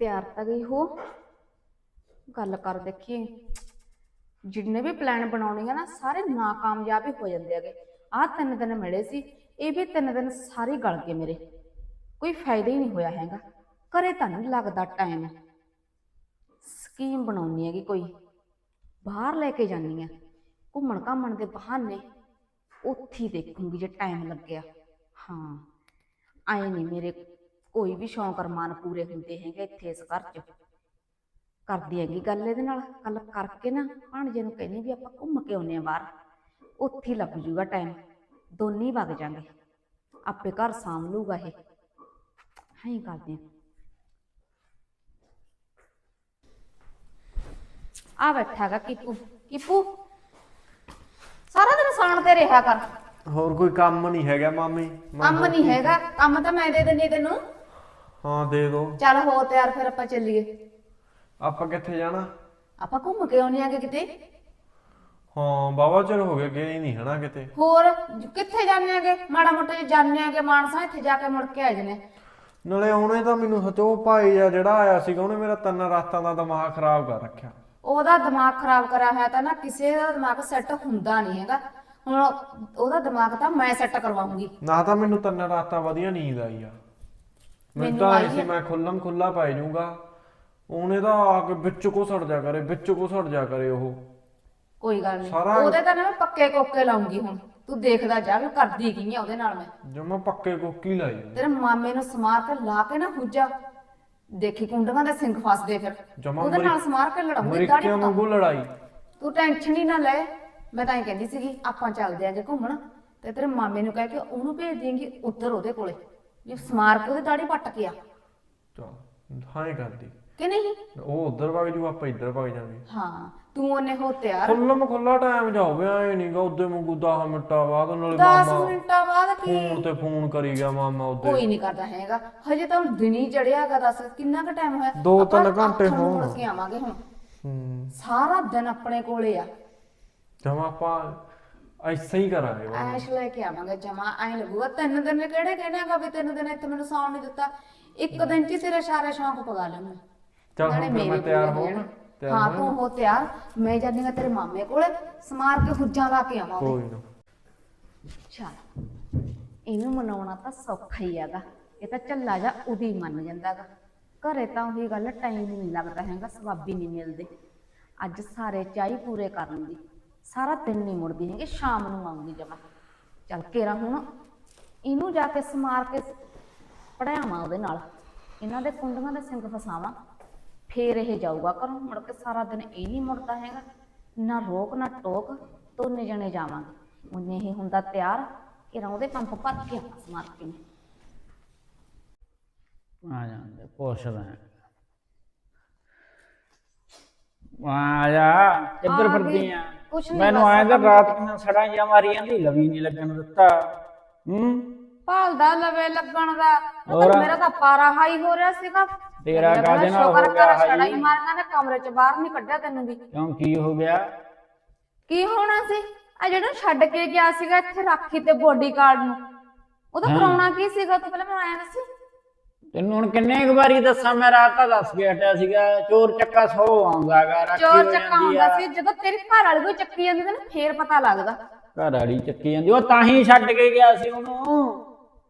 ਤਿਆਰ ਤਾਂ ਗਈ ਹੋ। ਗੱਲ ਕਰ ਦੇਖੀ। ਜਿੰਨੇ ਵੀ ਪਲਾਨ ਬਣਾਉਣੀ ਆ ਨਾ, ਸਾਰੇ ਨਾਕਾਮਯਾਬ ਹੀ ਹੋ ਜਾਂਦੇ ਹੈਗੇ। ਆਹ ਤਿੰਨ ਦਿਨ ਮਿਲੇ ਸੀ, ਇਹ ਵੀ ਤਿੰਨ ਦਿਨ ਸਾਰੇ ਗਲ ਗਏ ਮੇਰੇ। ਕੋਈ ਫਾਇਦਾ ਹੀ ਨਹੀਂ ਹੋਇਆ ਹੈਗਾ। ਕਰੇ ਤਾਂ ਨਹੀਂ ਲੱਗਦਾ ਟਾਈਮ ਸਕੀਮ ਬਣਾਉਣੀ ਹੈਗੀ ਕੋਈ। ਬਾਹਰ ਲੈ ਕੇ ਜਾਨੀ ਆ। ਘੁੰਮਣ ਘਾਮਣ ਦੇ ਬਹਾਨੇ। ਉੱਥੇ ਦੇਖੂੰਗੀ ਜੇ ਟਾਈਮ ਲੱਗਿਆ। ਹਾਂ, ਆਏ ਨਹੀਂ ਮੇਰੇ ਕੋਈ ਵੀ ਸ਼ੌਂਕ ਅਰਮਾਨ ਪੂਰੇ ਹੁੰਦੇ ਹੈਗੇ ਇੱਥੇ ਇਸ ਘਰ 'ਚ। ਕਰਦੀ ਹੈਗੀ ਗੱਲ ਇਹਦੇ ਨਾਲ ਗੱਲ ਕਰਕੇ ਨਾ ਭਾਣਜੇ ਨੂੰ ਕਹਿੰਦੀ ਵੀ ਆਪਾਂ ਘੁੰਮ ਕੇ ਆਉਨੇ ਆ ਬਾਹਰ। ਉੱਥੇ ਲੱਗ ਜੂਗਾ ਟਾਈਮ ਦੋਨੇ ਵਗ ਜਾਾਂਗੇ। ਆਪੇ ਘਰ ਸਾਂਭ ਲੂਗਾ ਇਹ। ਹਾਂ ਕਰਦੇ ਆ ਆ ਬੈਠਾ ਹੈਗਾ ਕੀਪੂ ਕੀਪੂ। ਸਾਰਾ ਦਿਨ ਸਾਣ ਤੇ ਰਿਹਾ ਕਰ। ਹੋਰ ਕੋਈ ਕੰਮ ਨਹੀਂ ਹੈਗਾ ਮਾਮੀ। ਕੰਮ ਨਹੀਂ ਹੈਗਾ ਕੰਮ ਤਾਂ ਮੈਂ ਦੇ ਦਿੰਦੀ ਤੈਨੂੰ। ਹਾਂ ਦੇ ਦੋ। ਚੱਲ ਹੋ ਤਿਆਰ ਫਿਰ ਆਪਾਂ ਚੱਲੀਏ। ਆਪਾਂ ਕਿੱਥੇ ਜਾਣਾ? ਆਪਾਂ ਘੁੰਮ ਕੇ ਆਉਣੇ ਆਗੇ ਕਿਤੇ। ਹਾਂ ਬਾਬਾ ਚਿਰ ਹੋ ਗਿਆ ਗਏ ਨਹੀਂ ਹਨਾ ਕਿਤੇ। ਹੋਰ ਕਿੱਥੇ ਜਾਂਦੇ ਆਗੇ? ਮਾੜਾ ਮੋਟਾ ਜਿਹਾ ਜਾਂਦੇ ਆਗੇ ਮਾਨਸਾ ਇੱਥੇ ਜਾ ਕੇ ਮੁੜ ਕੇ ਆ ਜਨੇ ਨਾਲੇ ਉਹਨੇ ਤਾਂ ਮੈਨੂੰ ਸਚੋ ਭਾਈ ਆ ਜਿਹੜਾ ਆਇਆ ਸੀਗਾ ਉਹਨੇ ਮੇਰਾ ਤਿੰਨ ਰਾਤਾਂ ਦਾ ਦਿਮਾਗ ਖਰਾਬ ਕਰ ਰੱਖਿਆ। ਉਹਦਾ ਦਿਮਾਗ ਖਰਾਬ ਕਰਿਆ ਹੋਇਆ ਤਾਂ ਨਾ ਕਿਸੇ ਦਾ ਦਿਮਾਗ ਸੈੱਟ ਹੁੰਦਾ ਨਹੀਂ ਹੈਗਾ। ਹੁਣ ਉਹਦਾ ਦਿਮਾਗ ਤਾਂ ਮੈਂ ਸੈੱਟ ਕਰਵਾਉਂਗੀ। ਨਾ ਤਾਂ ਮੈਨੂੰ ਤਿੰਨ ਰਾਤਾਂ ਵਧੀਆ ਨੀਂਦ ਆਈ ਆ। ਮੈਨੂੰ ਤਾਂ ਆਈ ਸੀ ਮੈਂ ਖੁੱਲਮ ਖੁੱਲਾ ਪੈ ਜਾਊਗਾ। ਉਹਨੇ ਤਾਂ ਆ ਕੇ ਵਿੱਚ ਘੁਸੜ ਜਾ ਕਰੇ ਵਿੱਚ ਘੁਸੜ ਜਾ ਕਰੇ ਉਹ। ਕੋਈ ਗੱਲ ਨਹੀਂ ਸਾਰਾ- ਉਹਦੇ ਤਾਂ ਨਾ ਮੈਂ ਪੱਕੇ ਕੋਕੇ ਲਾਉਂਗੀ ਹੁਣ। ਤੂੰ ਦੇਖਦਾ ਜਾ ਵੀ ਕਰਦੀ ਕੀ ਆ ਉਹਦੇ ਨਾਲ ਮੈਂ। ਜਮਾ ਪੱਕੇ ਕੋਕੀ ਲਾਈ ਉਹਨੇ। ਤੇਰੇ ਮਾਮੇ ਨੂੰ ਸਮਾਰ ਕੇ ਲਾ ਕੇ ਨਾ ਹੁੱਜਾ ਦੇਖੀ ਕੁੰਡਾਂ ਦੇ ਸਿੰਘ ਫਸਦੇ ਫਿਰ। ਜਮਾਂ ਉਹਦੇ ਨਾਲ ਸਮਾਰ ਕੇ ਲੜਾਉਂਗੀ ਦਾੜੀ ਮਰੀਕਿਆਂ ਵਾਂਗੂ ਲੜਾਈ। ਤੂੰ ਟੈਨਸ਼ਨ ਹੀ ਨਾ ਲੈ। ਮੈਂ ਤਾਂ ਇਹ ਕਹਿੰਦੀ ਸੀਗੀ ਆਪਾਂ ਚੱਲਦੇ ਆਂਗੇ ਘੁੰਮਣ। ਤੇ ਤੇਰੇ ਮਾਮੇ ਨੂੰ ਕਹਿ ਕੇ ਉਹਨੂੰ ਭੇਜ ਦੇਂਗੀ ਉੱਧਰ ਉਹਦੇ ਕੋਲੇ। ਵੀ ਸਮਾਰ ਕੇ ਉਹਦੀ ਦਾੜੀ ਪੱਟ ਕੇ ਆ। ਚਲ ਹਾਂ ਹੀ ਕਰਦੀ ਕਿ ਨਹੀਂ? ਉਹ ਉਧਰ ਵਗ ਜੂ ਆਪਾਂ ਇੱਧਰ ਵਗ ਜਾਵਾਂਗੇ ਹਾਂ ਤੂੰ ਉਹਨੇ ਹੋ ਤਿਆਰ। ਖੁੱਲਮ ਖੁੱਲਾ ਟਾਈਮ ਜਾ ਹੋਵੇ ਐ ਨਹੀਂਗਾ ਉਦੋਂ ਮੰਗੂ 10 ਮਿੰਟਾਂ ਬਾਅਦ ਨਾਲੇ 10 ਮਾਮਾ ਮਿੰਟਾਂ ਬਾਅਦ ਕੀ? ਫੋਨ ਤੇ ਫੋਨ ਕਰੀ ਗਿਆ ਮਾਮਾ ਉਦੋਂ ਕੋਈ ਨਹੀਂ ਕਰਦਾ ਹੈਗਾ। ਹਜੇ ਤਾਂ ਹੁਣ ਦਿਨ ਹੀ ਚੜਿਆਗਾ ਦੱਸ ਕਿੰਨਾ ਕੁ ਟਾਈਮ ਹੋਇਆ? ਦੋ ਆਪਾਂ ਤਿੰਨ ਘੰਟੇ ਅੱਠ ਨੂੰ ਮੁੜ ਹੋਣ। ਕੇ ਆਵਾਂਗੇ ਹੁਣ। ਹੂੰ। ਸਾਰਾ ਦਿਨ ਆਪਣੇ ਕੋਲੇ ਆ। ਜਮਾ ਆਪਾਂ ਐਸੇ ਹੀ ਕਰਾਂਗੇ ਵਾ। ਐਸ਼ ਲੈ ਕੇ ਆਵਾਂਗੇ ਜਮਾ ਐ ਲੱਗੂਗਾ ਤਿੰਨ ਦਿਨ ਕਿਹੜੇ ਕਹਿਣਾਗਾ ਵੀ ਤਿੰਨ ਦਿਨ ਇੱਥੇ ਮੈਨੂੰ ਸੌਣ ਨਹੀਂ ਦਿੱਤਾ। ਇੱਕ ਦਿਨ ਚ ਹੀ ਤੇਰੇ ਸਾਰੇ ਸ਼ੌਂਕ ਪਗਾ ਲਵਾਂ ਮੈਂ ਚੱਲ ਹੁਣ ਫਿਰ ਮੈਂ ਤਿਆਰ ਹੋ। ਤਿਆਰ ਹਾਂ ਤੂੰ ਹੋ ਤਿਆਰ ਮੈਂ ਜਾਂਦੀ ਹਾਂ ਤੇਰੇ ਮਾਮੇ ਕੋਲੇ ਸਮਾਰ ਕੇ ਹੁੱਜਾਂ ਲਾ ਕੇ ਆਵਾਂਗੇ। ਕੋਈ ਨਾ। ਚੱਲ ਇਹਨੂੰ ਮਨਾਉਣਾ ਤਾਂ ਸੌਖਾ ਹੀ ਹੈਗਾ। ਇਹ ਤਾਂ ਝੱਲਾ ਜਾ ਉਦੀ ਮੰਨ ਜਾਂਦਾਗਾ ਘਰੇ ਤਾਂ ਉਹੀ ਗੱਲ ਟਾਈਮ ਨਹੀਂ ਲੱਗਦਾ ਹੈਗਾ ਸਵਾਬੀ ਨਹੀਂ ਮਿਲਦੇ। ਅੱਜ ਸਾਰੇ ਚਾਹੀ ਪੂਰੇ ਕਰ ਲੂੰਗੀ ਸਾਰਾ ਦਿਨ ਨਹੀਂ ਮੁੜਦੀ ਹੈਗੀ ਸ਼ਾਮ ਨੂੰ ਆਉਂਗੀ ਜਮਾ। ਚੱਲ ਕੇਰਾ ਹੁਣ ਇਹਨੂੰ ਜਾ ਕੇ ਸਮਾਰ ਕੇ ਪੜਾਵਾਂ ਉਹਦੇ ਨਾਲ। ਇਹਨਾਂ ਦੇ ਕੁੰਡੀਆਂ ਦੇ ਸਿੰਘ ਫਸਾਵਾਂ ਫੇਰ ਇਹ ਜਾਊਗਾ ਘਰੋਂ ਮੁੜ ਕੇ ਸਾਰਾ ਦਿਨ ਇਹ ਨਹੀਂ ਮੁੜਦਾ ਹੈਗਾ। ਨਾ ਰੋਕ ਨਾ ਟੋਕ ਦੋਨੇ ਜਣੇ ਜਾਵਾਂਗੇ। ਉਹਨੇ ਇਹ ਹੁੰਦਾ ਤਿਆਰ ਕਿ ਉਹਦੇ ਪੰਪ ਭਰ ਕੇ ਸਮਾਰ ਕੇ। ਆ ਜਾਂਦੇ ਪੁੱਛਦਾ ਆ ਜਾ ਕਿੱਧਰ ਆ ਫਿਰਦੀ। ਆ? ਕੁਛ ਨੀ ਮੈਨੂੰ ਆਇਆ ਤਾਂ ਰਾਤ ਕਿੰਨਾ ਸੜਾਂ ਜਾਂ ਮਾਰੀਆਂ ਦੀ ਲਵੀ ਨਹੀਂ ਲੱਗਣ ਦਿੱਤਾ। ਹੂੰ? ਭਾਲਦਾ ਲਵੇ ਲੱਗਣ ਦਾ। ਹੋਰ? ਮੇਰਾ ਤਾਂ ਪਾਰਾ ਹਾਈ ਹੋ ਰਿਹਾ ਸੀਗਾ। ਤੇਰਾ ਲੱਗਦਾ ਕਾਹਦੇ ਨਾਲ ਸ਼ੁਕਰ ਹੋ ਗਿਆ ਛੜਾ ਹੀ? ਮਾਰਨਾ ਨੇ ਕਮਰੇ ਚ ਬਾਹਰ ਨਹੀਂ ਕੱਢਿਆ ਤੈਨੂੰ ਵੀ। ਕਿਉਂ ਕੀ ਹੋ ਗਿਆ? ਕੀ ਹੋਣਾ ਸੀ? ਆ ਜਿਹੜਾ ਛੱਡ ਕੇ ਗਿਆ ਸੀਗਾ ਇੱਥੇ ਰਾਖੀ ਤੇ ਬੋਡੀਗਾਰਡ ਨੂੰ। ਉਹਦਾ ਕਰਾਉਣਾ ਕੀ ਸੀਗਾ? ਤੂੰ ਪਹਿਲਾਂ ਮੈਨੂੰ ਆਇਆ ਦੱਸੀ। ਤੈਨੂੰ ਹੁਣ ਕਿੰਨੇ ਕੁ ਵਾਰੀ ਦੱਸਾਂ ਮੈਂ ਰਾਤ ਤਾਂ ਦੱਸ ਕੇ ਹਟਿਆ ਸੀਗਾ ਚੋਰ ਚੱਕਾ ਸੌ ਆਉਂਦਾਗਾ ਰਾਖੀ ਹੋ ਚੋਰ ਜਾਂਦੀ ਚੱਕਾਉਂਦਾ ਆ ਸੀ ਜਦੋਂ ਤੇਰੀ ਘਰ ਵਾਲੀ ਕੋਈ ਚੱਕੀ ਜਾਂਦੀ ਤੈਨੂੰ ਫੇਰ ਪਤਾ ਲੱਗਦਾ। ਘਰ ਵਾਲੀ ਚੱਕੀ ਜਾਂਦੀ ਉਹ ਤਾਂ ਹੀ ਛੱਡ ਕੇ ਗਿਆ ਸੀ ਉਹਨੂੰ।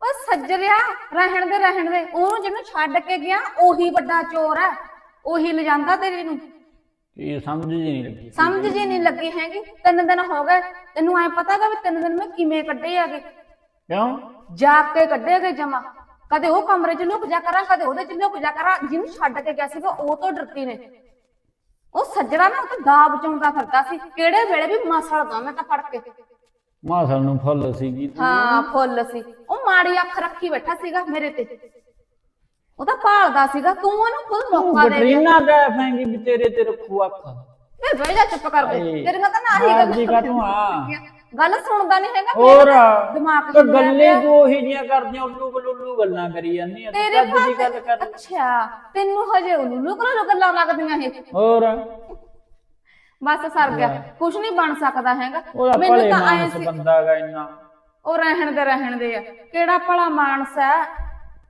ਉਹ ਸੱਜਰਿਆ ਰਹਿਣ ਦੇ ਰਹਿਣ ਦੇ ਉਹਨੂੰ ਜਿਹਨੂੰ ਛੱਡ ਕੇ ਗਿਆ ਉਹੀ ਵੱਡਾ ਚੋਰ ਹੈ ਉਹੀ ਲਿਜਾਂਦਾ ਤੇਰੀ ਨੂੰ। ਇਹ ਸਮਝ ਜੀ ਨਹੀਂ ਲੱਗੀ। ਸਮਝ ਜੀ ਨਹੀਂ ਲੱਗੀ ਹੈਗੀ ਤਿੰਨ ਦਿਨ ਹੋ ਗਏ ਤੈਨੂੰ ਐ ਪਤਾਗਾ ਵੀ ਤਿੰਨ ਦਿਨ ਮੈਂ ਕਿਵੇਂ ਕੱਢੇ ਹੈਗੇ। ਕਿਉਂ? ਜਾ ਕੇ ਕੱਢੇਗੇ ਜਮਾ। ਕਦੇ ਉਹ ਕਮਰੇ 'ਚ ਲੁਕ ਜਾ ਕਰਾਂ ਕਦੇ ਉਹਦੇ 'ਚ ਲੁਕ ਜਾ ਕਰਾਂ ਜਿਹਨੂੰ ਛੱਡ ਕੇ ਗਿਆ ਸੀਗਾ ਉਹ ਤੋਂ ਡਰਤੀ ਨੇ। ਉਹ ਸੱਜਰਾ ਨਾ ਉਹ ਤਾਂ ਦਾ ਬਚਾਉਂਦਾ ਫਿਰਦਾ ਸੀ ਕਿਹੜੇ ਵੇਲੇ ਵੀ ਮਸਲ ਦਾ ਮੈਂ ਤਾਂ ਫੜ ਕੇ। ਮਾਸਲ ਨੂੰ ਫੁੱਲ ਸੀਗੀ ਤੂੰ। ਹਾਂ ਫੁੱਲ ਸੀ। ਉਹ ਮਾੜੀ ਅੱਖ ਰੱਖੀ ਬੈਠਾ ਸੀਗਾ ਮੇਰੇ ਤੇ। ਉਹ ਤਾਂ ਭਾਲਦਾ ਸੀਗਾ ਤੂੰ ਉਹਨੂੰ ਖੁਦ ਤੂੰ ਮੌਕਾ ਦੇ ਦੇ ਬਟਰੀਨਾ ਕਹਿ ਫੈਂਗੀ ਵੀ ਤੇਰੇ ਤੇ ਰੱਖੂ ਅੱਖ। ਬਹਿ ਜਾ ਚੁੱਪ ਕਰ। ਦੇ ਤੇਰੇ ਨਾਲ ਤਾਂ ਨਾ ਹੀ ਮਾਰਦੀ ਕਾ ਤੂੰ ਆ? ਗੱਲ ਸੁਣਦਾ ਨਹੀਂ ਹੈਗਾ ਹੋਰ ਦਿਮਾਗ ਤੇ ਚ ਗੱਲੇ ਤੂੰ ਉਹੀ ਜੀਆਂ ਕਰਦੀਆਂ ਉੱਲੂ ਗੁੱਲੂ ਗੱਲਾਂ ਕਰੀ ਜਾਂਦੀਆਂ ਤੂੰ ਤੇਰੇ ਕੱਜ ਦੀ ਗੱਲ ਕਰ। ਅੱਛਾ ਤੈਨੂੰ ਹਜੇ ਉਲੂ ਕੋਲੋਂ ਗੱਲਾਂ ਲੱਗਦੀਆਂ ਇਹ। ਹੋਰ। ਬਸ ਸਰ ਗਿਆ ਕੁਝ ਨਹੀਂ ਬਣ ਸਕਦਾ ਹੈਗਾ। ਉਹਦਾ ਮੈਨੂੰ ਭਲੇ ਤਾਂ ਮਾਨਸ ਸੀ ਬੰਦਾ ਗਾ ਇੰਨਾ। ਉਹ ਰਹਿਣ ਦੇ ਰਹਿਣ ਦੇ ਆ। ਕਿਹੜਾ ਭਲਾ ਮਾਨਸ ਹੈ?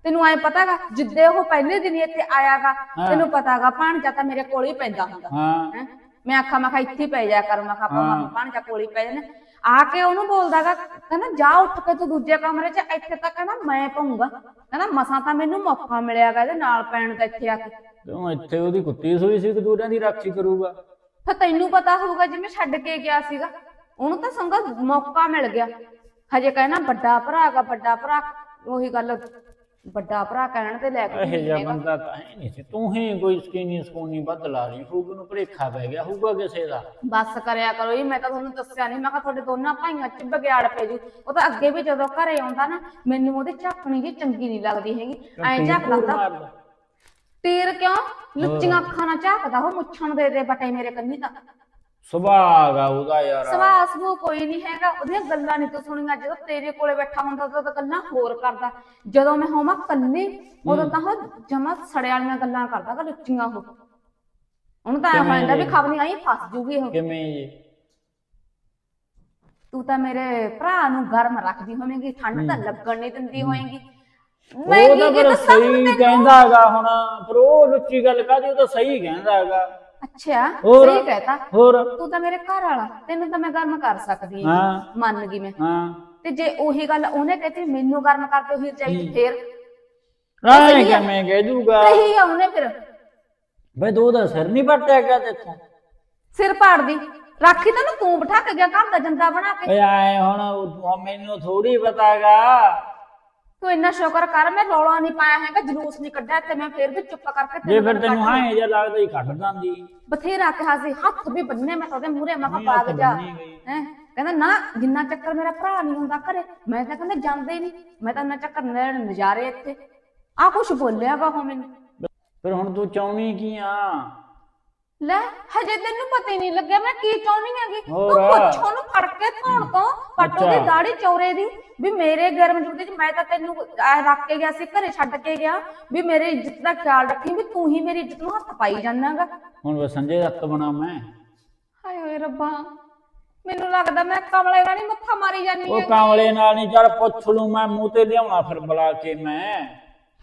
ਤੈਨੂੰ ਐ ਪਤਾਗਾ ਜਿੱਦੇ ਉਹ ਪਹਿਲੇ ਦਿਨ ਹੀ ਇੱਥੇ ਆਇਆਗਾ ਤੈਨੂੰ ਪਤਾਗਾ ਭਾਣਜਾ ਤਾਂ ਮੇਰੇ ਕੋਲ ਹੀ ਪੈਂਦਾ ਹੁੰਦਾ। ਹਾਂ। ਹੈਂ। ਮੈਂ ਆਖਾਂ ਮੈਂ ਕਿਹਾ ਇੱਥੇ ਹੀ ਪੈ ਜਾ ਕਰ ਮੈਂ ਕਿਹਾ ਆਪਾਂ ਮਾਮਾ ਭਾਣਜਾ ਕੋਲ ਹੀ ਪੈ ਜਾਣੇ ਆ ਕੇ ਉਹਨੂੰ ਬੋਲਦਾਗਾ ਕਹਿੰਦਾ ਜਾ ਉੱਠ ਕੇ ਤੂੰ ਦੂਜੇ ਕਮਰੇ 'ਚ ਇੱਥੇ ਤਾਂ ਕਹਿੰਦਾ ਮੈਂ ਪਾਉਂਗਾ ਕਹਿੰਦਾ ਮਸਾਂ ਤਾਂ ਮੈਨੂੰ ਮੌਕਾ ਮਿਲਿਆਗਾ ਇਹਦੇ ਨਾਲ ਪੈਣ ਦਾ ਇੱਥੇ ਆ ਕੇ। ਤੂੰ ਇੱਥੇ ਉਹਦੀ ਕੁੱਤੀ ਸੂਈ ਸੀ ਕਿ ਦੂਰਿਆਂ ਦੀ ਰਾਖੀ ਕਰੂਗਾ। ਫਿਰ ਤੈਨੂੰ ਪਤਾ ਹੋਊਗਾ ਜਿਵੇਂ ਛੱਡ ਕੇ ਗਿਆ ਸੀਗਾ ਉਹਨੂੰ ਤਾਂ ਸੰਗਾ ਮੌਕਾ ਮਿਲ ਗਿਆ। ਹਜੇ ਕਹਿਣਾ ਵੱਡਾ ਭਰਾ ਹੈਗਾ ਵੱਡਾ ਭਰਾ ਉਹੀ ਗੱਲ ਵੱਡਾ ਭਰਾ ਕਹਿਣ ਤੇ ਲੈ ਕੇ ਇਹ ਹੈਗਾ। ਬੰਦਾ ਤਾਂ ਹੈ ਨਹੀਂ ਸੀ। ਤੂੰ ਹੀ ਕੋਈ ਸਕੀਨੀ ਸਕੂਨੀ ਬਦਲਾ ਰਹੀ ਹੋਊਗੀ ਨੂੰ ਭਲੇਖਾ ਪੈ ਗਿਆ। ਹੋਊਗਾ ਕਿਸੇ ਦਾ? ਬਸ ਕਰਿਆ ਕਰੋ ਜੀ ਮੈਂ ਤਾਂ ਤੁਹਾਨੂੰ ਦੱਸਿਆ ਨਹੀਂ ਮੈਂ ਕਿਹਾ ਤੁਹਾਡੇ ਦੋਨਾਂ ਭਾਈਆਂ ਚ ਬਗਿਆੜ ਪੈ ਜੂ। ਉਹ ਤਾਂ ਅੱਗੇ ਵੀ ਜਦੋਂ ਘਰੇ ਆਉਂਦਾ ਨਾ ਮੈਨੂੰ ਉਹਦੀ ਝਾਕਣੀ ਜੀ ਚੰਗੀ ਨਹੀਂ ਲੱਗਦੀ ਹੈਗੀ। ਐਂ ਝਾਕਦਾ ਤੂਰ ਮਾਰਦਾ। ਤੀਰ ਕਿਉਂ? ਲੁੱਚੀਆਂ ਅੱਖਾਂ ਨਾਲ ਝਾਕਦਾ। ਉਹ ਮੁੱਛਾਂ ਨੂੰ ਦੇ ਦੇ ਬਟੇ ਮੇਰੇ ਕੰਨੀ ਤਾਂ। ਸੁਭਾਅ ਗਾ ਉਹਦਾ ਯਾਰ। ਸਵਾਸ ਨੂੰ ਕੋਈ ਨਹੀਂ ਹੈਗਾ ਉਹਦੀਆਂ ਗੱਲਾਂ ਨਹੀਂ ਤੂੰ ਸੁਣੀਆਂ ਜਦੋਂ ਤੇਰੇ ਕੋਲੇ ਬੈਠਾ ਹੁੰਦਾ ਤਾਂ ਗੱਲਾਂ ਹੋਰ ਕਰਦਾ। ਜਦੋਂ ਮੈਂ ਹੋਵਾਂ ਕੱਲੀ ਉਦੋਂ ਤਾਂ ਉਹ ਜਮਾ ਸੜੇ ਵਾਲੀਆਂ ਗੱਲਾਂ ਕਰਦਾ ਕਿ ਲੁੱਚੀਆਂ ਉਹ ਉਹਨੂੰ ਤਾਂ ਐਂ ਹੋ ਜਾਂਦਾ ਵੀ ਖਬਰ ਆਈ ਫਸ ਜੂਗੀ ਉਹ। ਕਿਵੇਂ ਜੀ? ਤੂੰ ਤਾਂ ਮੇਰੇ ਭਰਾ ਨੂੰ ਗਰਮ ਰੱਖਦੀ ਹੋਵੇਂਗੀ ਠੰਡ ਤਾਂ ਲੱਗਣ ਨਹੀਂ ਦਿੰਦੀ ਹੋਵੇਂਗੀ ਮੈਂ ਉਹ ਤਾਂ ਫਿਰ ਸਹੀ? ਕਹਿੰਦਾ ਹੈਗਾ ਹੁਣ ਪਰ ਉਹ ਲੁੱਚੀ ਗੱਲ ਕਾਦੀ ਉਹ ਤਾਂ ਸਹੀ ਕਹਿੰਦਾ ਹੈਗਾ। ਅੱਛਾ ਹੋਰ? ਸਹੀ ਕਹਤਾ। ਹੋਰ। ਤੂੰ ਤਾਂ ਮੇਰੇ ਘਰ ਵਾਲਾ ਤੈਨੂੰ ਤਾਂ ਮੈਂ ਗਰਮ ਕਰ ਸਕਦੀ ਹਾਂ। ਹਾਂ। ਮੰਨ ਗਈ ਮੈਂ। ਹਾਂ। ਤੇ ਜੇ ਉਹੀ ਗੱਲ ਉਹਨੇ ਕਹਤੀ ਮੈਨੂੰ ਗਰਮ ਕਰਦੇ ਹੋਈ ਜਾਈ ਫੇਰ? ਰਾਏ ਕਿਵੇਂ ਕਹਿ ਦੂਗਾ? ਸਹੀ ਆ ਉਹਨੇ ਫਿਰ। ਬਈ ਦੋ ਦਾ ਸਿਰ ਨਹੀਂ ਪੱਟਿਆ ਗਿਆ ਤੇਥੋਂ ਸਿਰ ਪਾੜਦੀ ਰਾਖੀ ਤੈਨੂੰ ਤੂੰ ਬਿਠਾ ਕੇ ਗਿਆ ਘਰ ਦਾ ਜੰਦਾ ਬਣਾ ਕੇ। ਓਏ ਆਏ ਹੁਣ ਉਹ- ਮੈਨੂੰ ਥੋੜੀ ਪਤਾਗਾ। ਤੂੰ ਇੰਨਾ ਸ਼ੁਕਰ ਕਰ ਮੈਂ ਰੌਲਾ ਨਹੀਂ ਪਾਇਆ ਹੈਗਾ ਜਲੂਸ ਨਹੀਂ ਕੱਢਿਆ ਤੇ ਮੈਂ ਫੇਰ ਵੀ ਚੁੱਪ ਕਰਕੇ ਜੇ ਫਿਰ ਤੈਨੂੰ ਹਾਂ ਜਿਹਾ ਲੱਗਦਾ ਹੀ ਕੱਢ ਦਾਂਦੀ। ਬਥੇਰਾ ਕਿਹਾ ਸੀ ਹੱਥ ਵੀ ਬੰਨੇ ਮੈਂ ਤਾਂ ਉਹਦੇ ਮੂਹਰੇ ਮੈਂ ਕਿਹਾ ਪਾਗ ਜਾ। ਹੈ? ਕਹਿੰਦਾ ਨਾ ਜਿੰਨਾ ਚੱਕਰ ਮੇਰਾ ਭਰਾ ਨਹੀਂ ਹੁੰਦਾ ਘਰੇ ਮੈਂ ਤਾਂ ਕਹਿੰਦਾ ਜਾਂਦੇ ਹੀ ਨਹੀਂ ਮੈਂ ਤਾਂ ਉਹਨਾਂ ਚੱਕਰ ਲੈਣ ਨਜ਼ਾਰੇ ਇੱਥੇ। ਆ ਕੁਛ ਬੋਲਿਆ ਵਾ ਉਹ ਮੈਨੂੰ। ਫਿਰ ਹੁਣ ਤੂੰ ਚਾਉਣੀ ਕੀ ਆ? ਲੈ ਹਜੇ ਤੈਨੂੰ ਪਤਾ ਹੀ ਨਹੀਂ ਲੱਗਿਆ ਮੈਂ ਕੀ ਚਾਹੁੰਦੀ ਹੈਗੀ। ਤੂੰ ਹੋਰ। ਪੁੱਛੋ ਨੂੰ ਫੜ ਕੇ ਧੌਣ ਤੋਂ ਪੱਟੋ ਦੀ ਅੱਛਾ। ਦਾੜੀ ਚੌਰੇ ਦੀ ਵੀ ਮੇਰੇ ਗਰਮ ਜੁੱਤੇ ਚ ਮੈਂ ਤਾਂ ਤੈਨੂੰ ਐ ਰੱਖ ਕੇ ਗਿਆ ਸੀ ਘਰੇ ਛੱਡ ਕੇ ਗਿਆ ਵੀ ਮੇਰੀ ਇੱਜ਼ਤ ਦਾ ਖਿਆਲ ਰੱਖੀ ਵੀ ਤੂੰ ਹੀ ਮੇਰੀ ਇੱਜ਼ਤ ਨੂੰ ਹੱਥ ਪਾਈ ਜਾਣਾਗਾ ਹੁਣ ਬਸ ਸੰਜੇ ਰੱਤ ਬਣਾ ਮੈਂ। ਹਾਏ ਓਏ ਰੱਬਾ ਮੈਨੂੰ ਲੱਗਦਾ ਮੈਂ ਕਮਲੇ ਨਾਲ ਹੀ ਮੱਥਾ ਮਾਰੀ ਜਾਨੀ ਉਹ ਕਾਂਵਲੇ ਨਾਲ ਨਹੀਂ ਚੱਲ ਪੁੱਛ ਲੂ ਮੈਂ ਮੂੰਹ ਤੇ ਲਿਆਉਣਾ ਫਿਰ ਬੁਲਾ ਕੇ ਮੈਂ।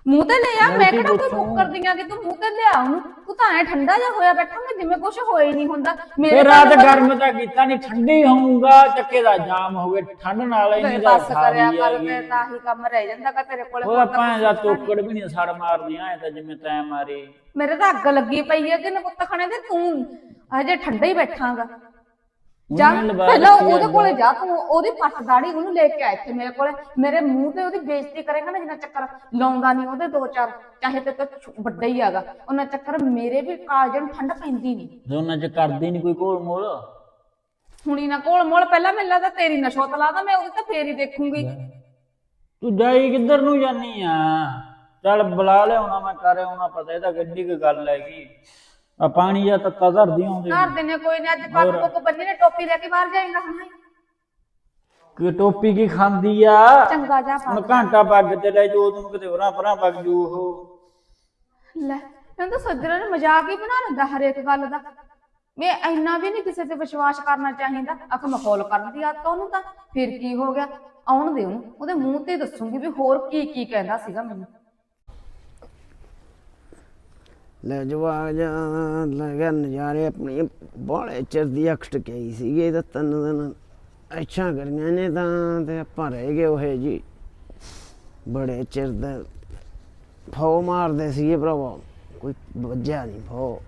ਮੂੰਹ ਤੇ ਲੈ ਆ ਮੈਂ ਕਿਹੜਾ ਕੋਈ? ਮੁੱਕਰਦੀਆਂ ਕਿ ਤੂੰ ਮੂੰਹ ਤੇ ਲਿਆ ਉਹਨੂੰ? ਤੂੰ ਤਾਂ ਐ ਠੰਡਾ ਜਿਹਾ ਹੋਇਆ ਬੈਠਾ ਮੈਂ ਜਿਵੇਂ ਕੁਝ ਹੋਇਆ ਹੀ ਨਹੀਂ ਹੁੰਦਾ। ਮੇਰੇ ਫਿਰ ਰਾਤ ਗਰਮ ਤਾਂ ਕੀਤਾ ਨਹੀਂ ਠੰਡੀ ਹੋਊਗਾ ਚੱਕੇ ਦਾ ਜਾਮ ਹੋਵੇ ਠੰਡ ਨਾਲ ਇੰਨੀ ਦਾ ਬਸ ਕਰਿਆ ਕਰ ਤੇ ਤਾਂ ਹੀ ਕੰਮ ਰਹਿ ਜਾਂਦਾ ਕਿ ਤੇਰੇ ਕੋਲੇ ਉਹਦਾ ਭਾਂ ਦਾ ਤੋਕੜ ਵੀ ਨਹੀਂ ਸੜ ਮਾਰਦੀਆਂ ਐ ਤਾਂ ਜਿਵੇਂ ਤੈਂ ਮਾਰੀ। ਮੇਰੇ ਤਾਂ ਅੱਗ ਲੱਗੀ ਪਈ ਹੈ ਕਿ ਨਪੁੱਤ ਖਾਣੇ ਤੇ ਤੂੰ ਹਜੇ ਠੰਡਾ ਹੀ ਬੈਠਾਂਗਾ। ਜਾ ਪਹਿਲਾਂ ਉਹਦੇ। ਕੋਲੇ ਜਾ ਤੂੰ ਉਹਦੀ ਪੱਟ ਦਾੜੀ ਉਹਨੂੰ ਲੈ ਕੇ ਆ ਇੱਥੇ ਮੇਰੇ ਕੋਲੇ। ਮੇਰੇ ਮੂੰਹ ਤੇ ਉਹਦੀ ਬੇਇੱਜ਼ਤੀ ਕਰੇਗਾ ਨਾ ਜਿੰਨਾ ਚੱਕਰ ਲਾਉਂਦਾ ਨਹੀਂ ਉਹਦੇ ਦੋ ਚਾਰ ਚਾਹੇ ਤੇ ਤਾਂ ਵੱਡਾ ਹੀ ਹੈਗਾ। ਉਹਨਾਂ ਚੱਕਰ ਮੇਰੇ ਵੀ ਕਾਲਜ ਨੂੰ ਠੰਡ ਪੈਂਦੀ ਨਹੀਂ ਦੋਨਾਂ ਚ ਕਰਦੀ ਨਹੀਂ ਕੋਈ ਕੋਲ ਮੋਲ ਹੁਣੀ ਨਾ ਕੋਲ ਮੋਲ ਪਹਿਲਾਂ ਮੈਨੂੰ ਲੱਗਦਾ ਤੇਰੀ ਨਸ਼ੋਤ ਲਾਦਾ ਮੈਂ ਉਹਦੀ ਤਾਂ ਫੇਰ ਹੀ ਦੇਖੂੰਗੀ। ਤੂੰ ਜਾਈ ਕਿੱਧਰ ਨੂੰ ਜਾਨੀ ਆ? ਚੱਲ ਬੁਲਾ ਲਿਆਉਣਾ ਮੈਂ ਕਰ ਆਉਣਾ ਪਤਾ ਇਹਦਾ ਗੱਡੀ ਕੀ ਗੱਲ ਹੈਗੀ। ਆ ਪਾਣੀ ਜਾਂ ਤੱਤਾ ਧਰਦੀ ਆਉਂਦੇ ਘਰ ਦੇ ਨੇ ਕੋਈ ਨਹੀਂ ਅੱਜ ਪੱਗ ਪੁੱਗ ਬੰਨੀ ਨੇ ਟੋਪੀ ਲੈ ਕੇ ਬਾਹਰ ਜਾਏਗਾ ਹੁਣ। ਕਿ ਟੋਪੀ ਕੀ ਖਾਂਦੀ ਆ? ਚੰਗਾ ਜਾ ਪਾ ਹੁਣ ਘੰਟਾ ਪੱਗ ਤੇ ਲੈ ਜੋ ਉਹਨੂੰ ਕਿਤੇ ਹੋਰਾਂ ਪਰਾਂ ਪੱਗ ਜੂ ਉਹ। ਲੈ ਇਹਨਾਂ ਤਾਂ ਸੱਜਣਾ ਨੇ ਮਜ਼ਾਕ ਹੀ ਬਣਾ ਲੈਂਦਾ ਹਰੇਕ ਗੱਲ ਦਾ। ਮੈਂ ਇੰਨਾ ਵੀ ਨਹੀਂ ਕਿਸੇ ਤੇ ਵਿਸ਼ਵਾਸ ਕਰਨਾ ਚਾਹੀਦਾ। ਅਖ ਮਖੌਲ ਕਰਨ ਦੀ ਆਦਤ ਉਹਨੂੰ ਤਾਂ। ਫਿਰ ਕੀ ਹੋ ਗਿਆ? ਆਉਣ ਦੇ ਉਹਨੂੰ। ਉਹਦੇ ਮੂੰਹ ਤੇ ਦੱਸੂਗੀ ਵੀ ਹੋਰ ਕੀ ਕੀ ਕਹਿੰਦਾ ਸੀਗਾ ਮੈਨੂੰ। ਲੈ ਜਵਾਗ ਜਾ ਲਗਾ ਨਜ਼ਾਰੇ ਆਪਣੀ ਬਾਲੇ ਚਿਰ ਦੀ ਅੱਖ ਟਕਾਈ ਸੀਗੇ ਤਾਂ ਤਿੰਨ ਦਿਨ ਅੱਛਾ ਕਰੀਆਂ ਨੇ ਤਾਂ ਤੇ ਆਪਾਂ ਰਹਿ ਗਏ ਉਹ ਜੀ। ਬੜੇ ਚਿਰ ਦਾ ਫੋ ਮਾਰਦੇ ਸੀਗੇ ਭਰਾਵਾ ਕੋਈ ਵੱਜਿਆ ਨਹੀਂ ਫੋ।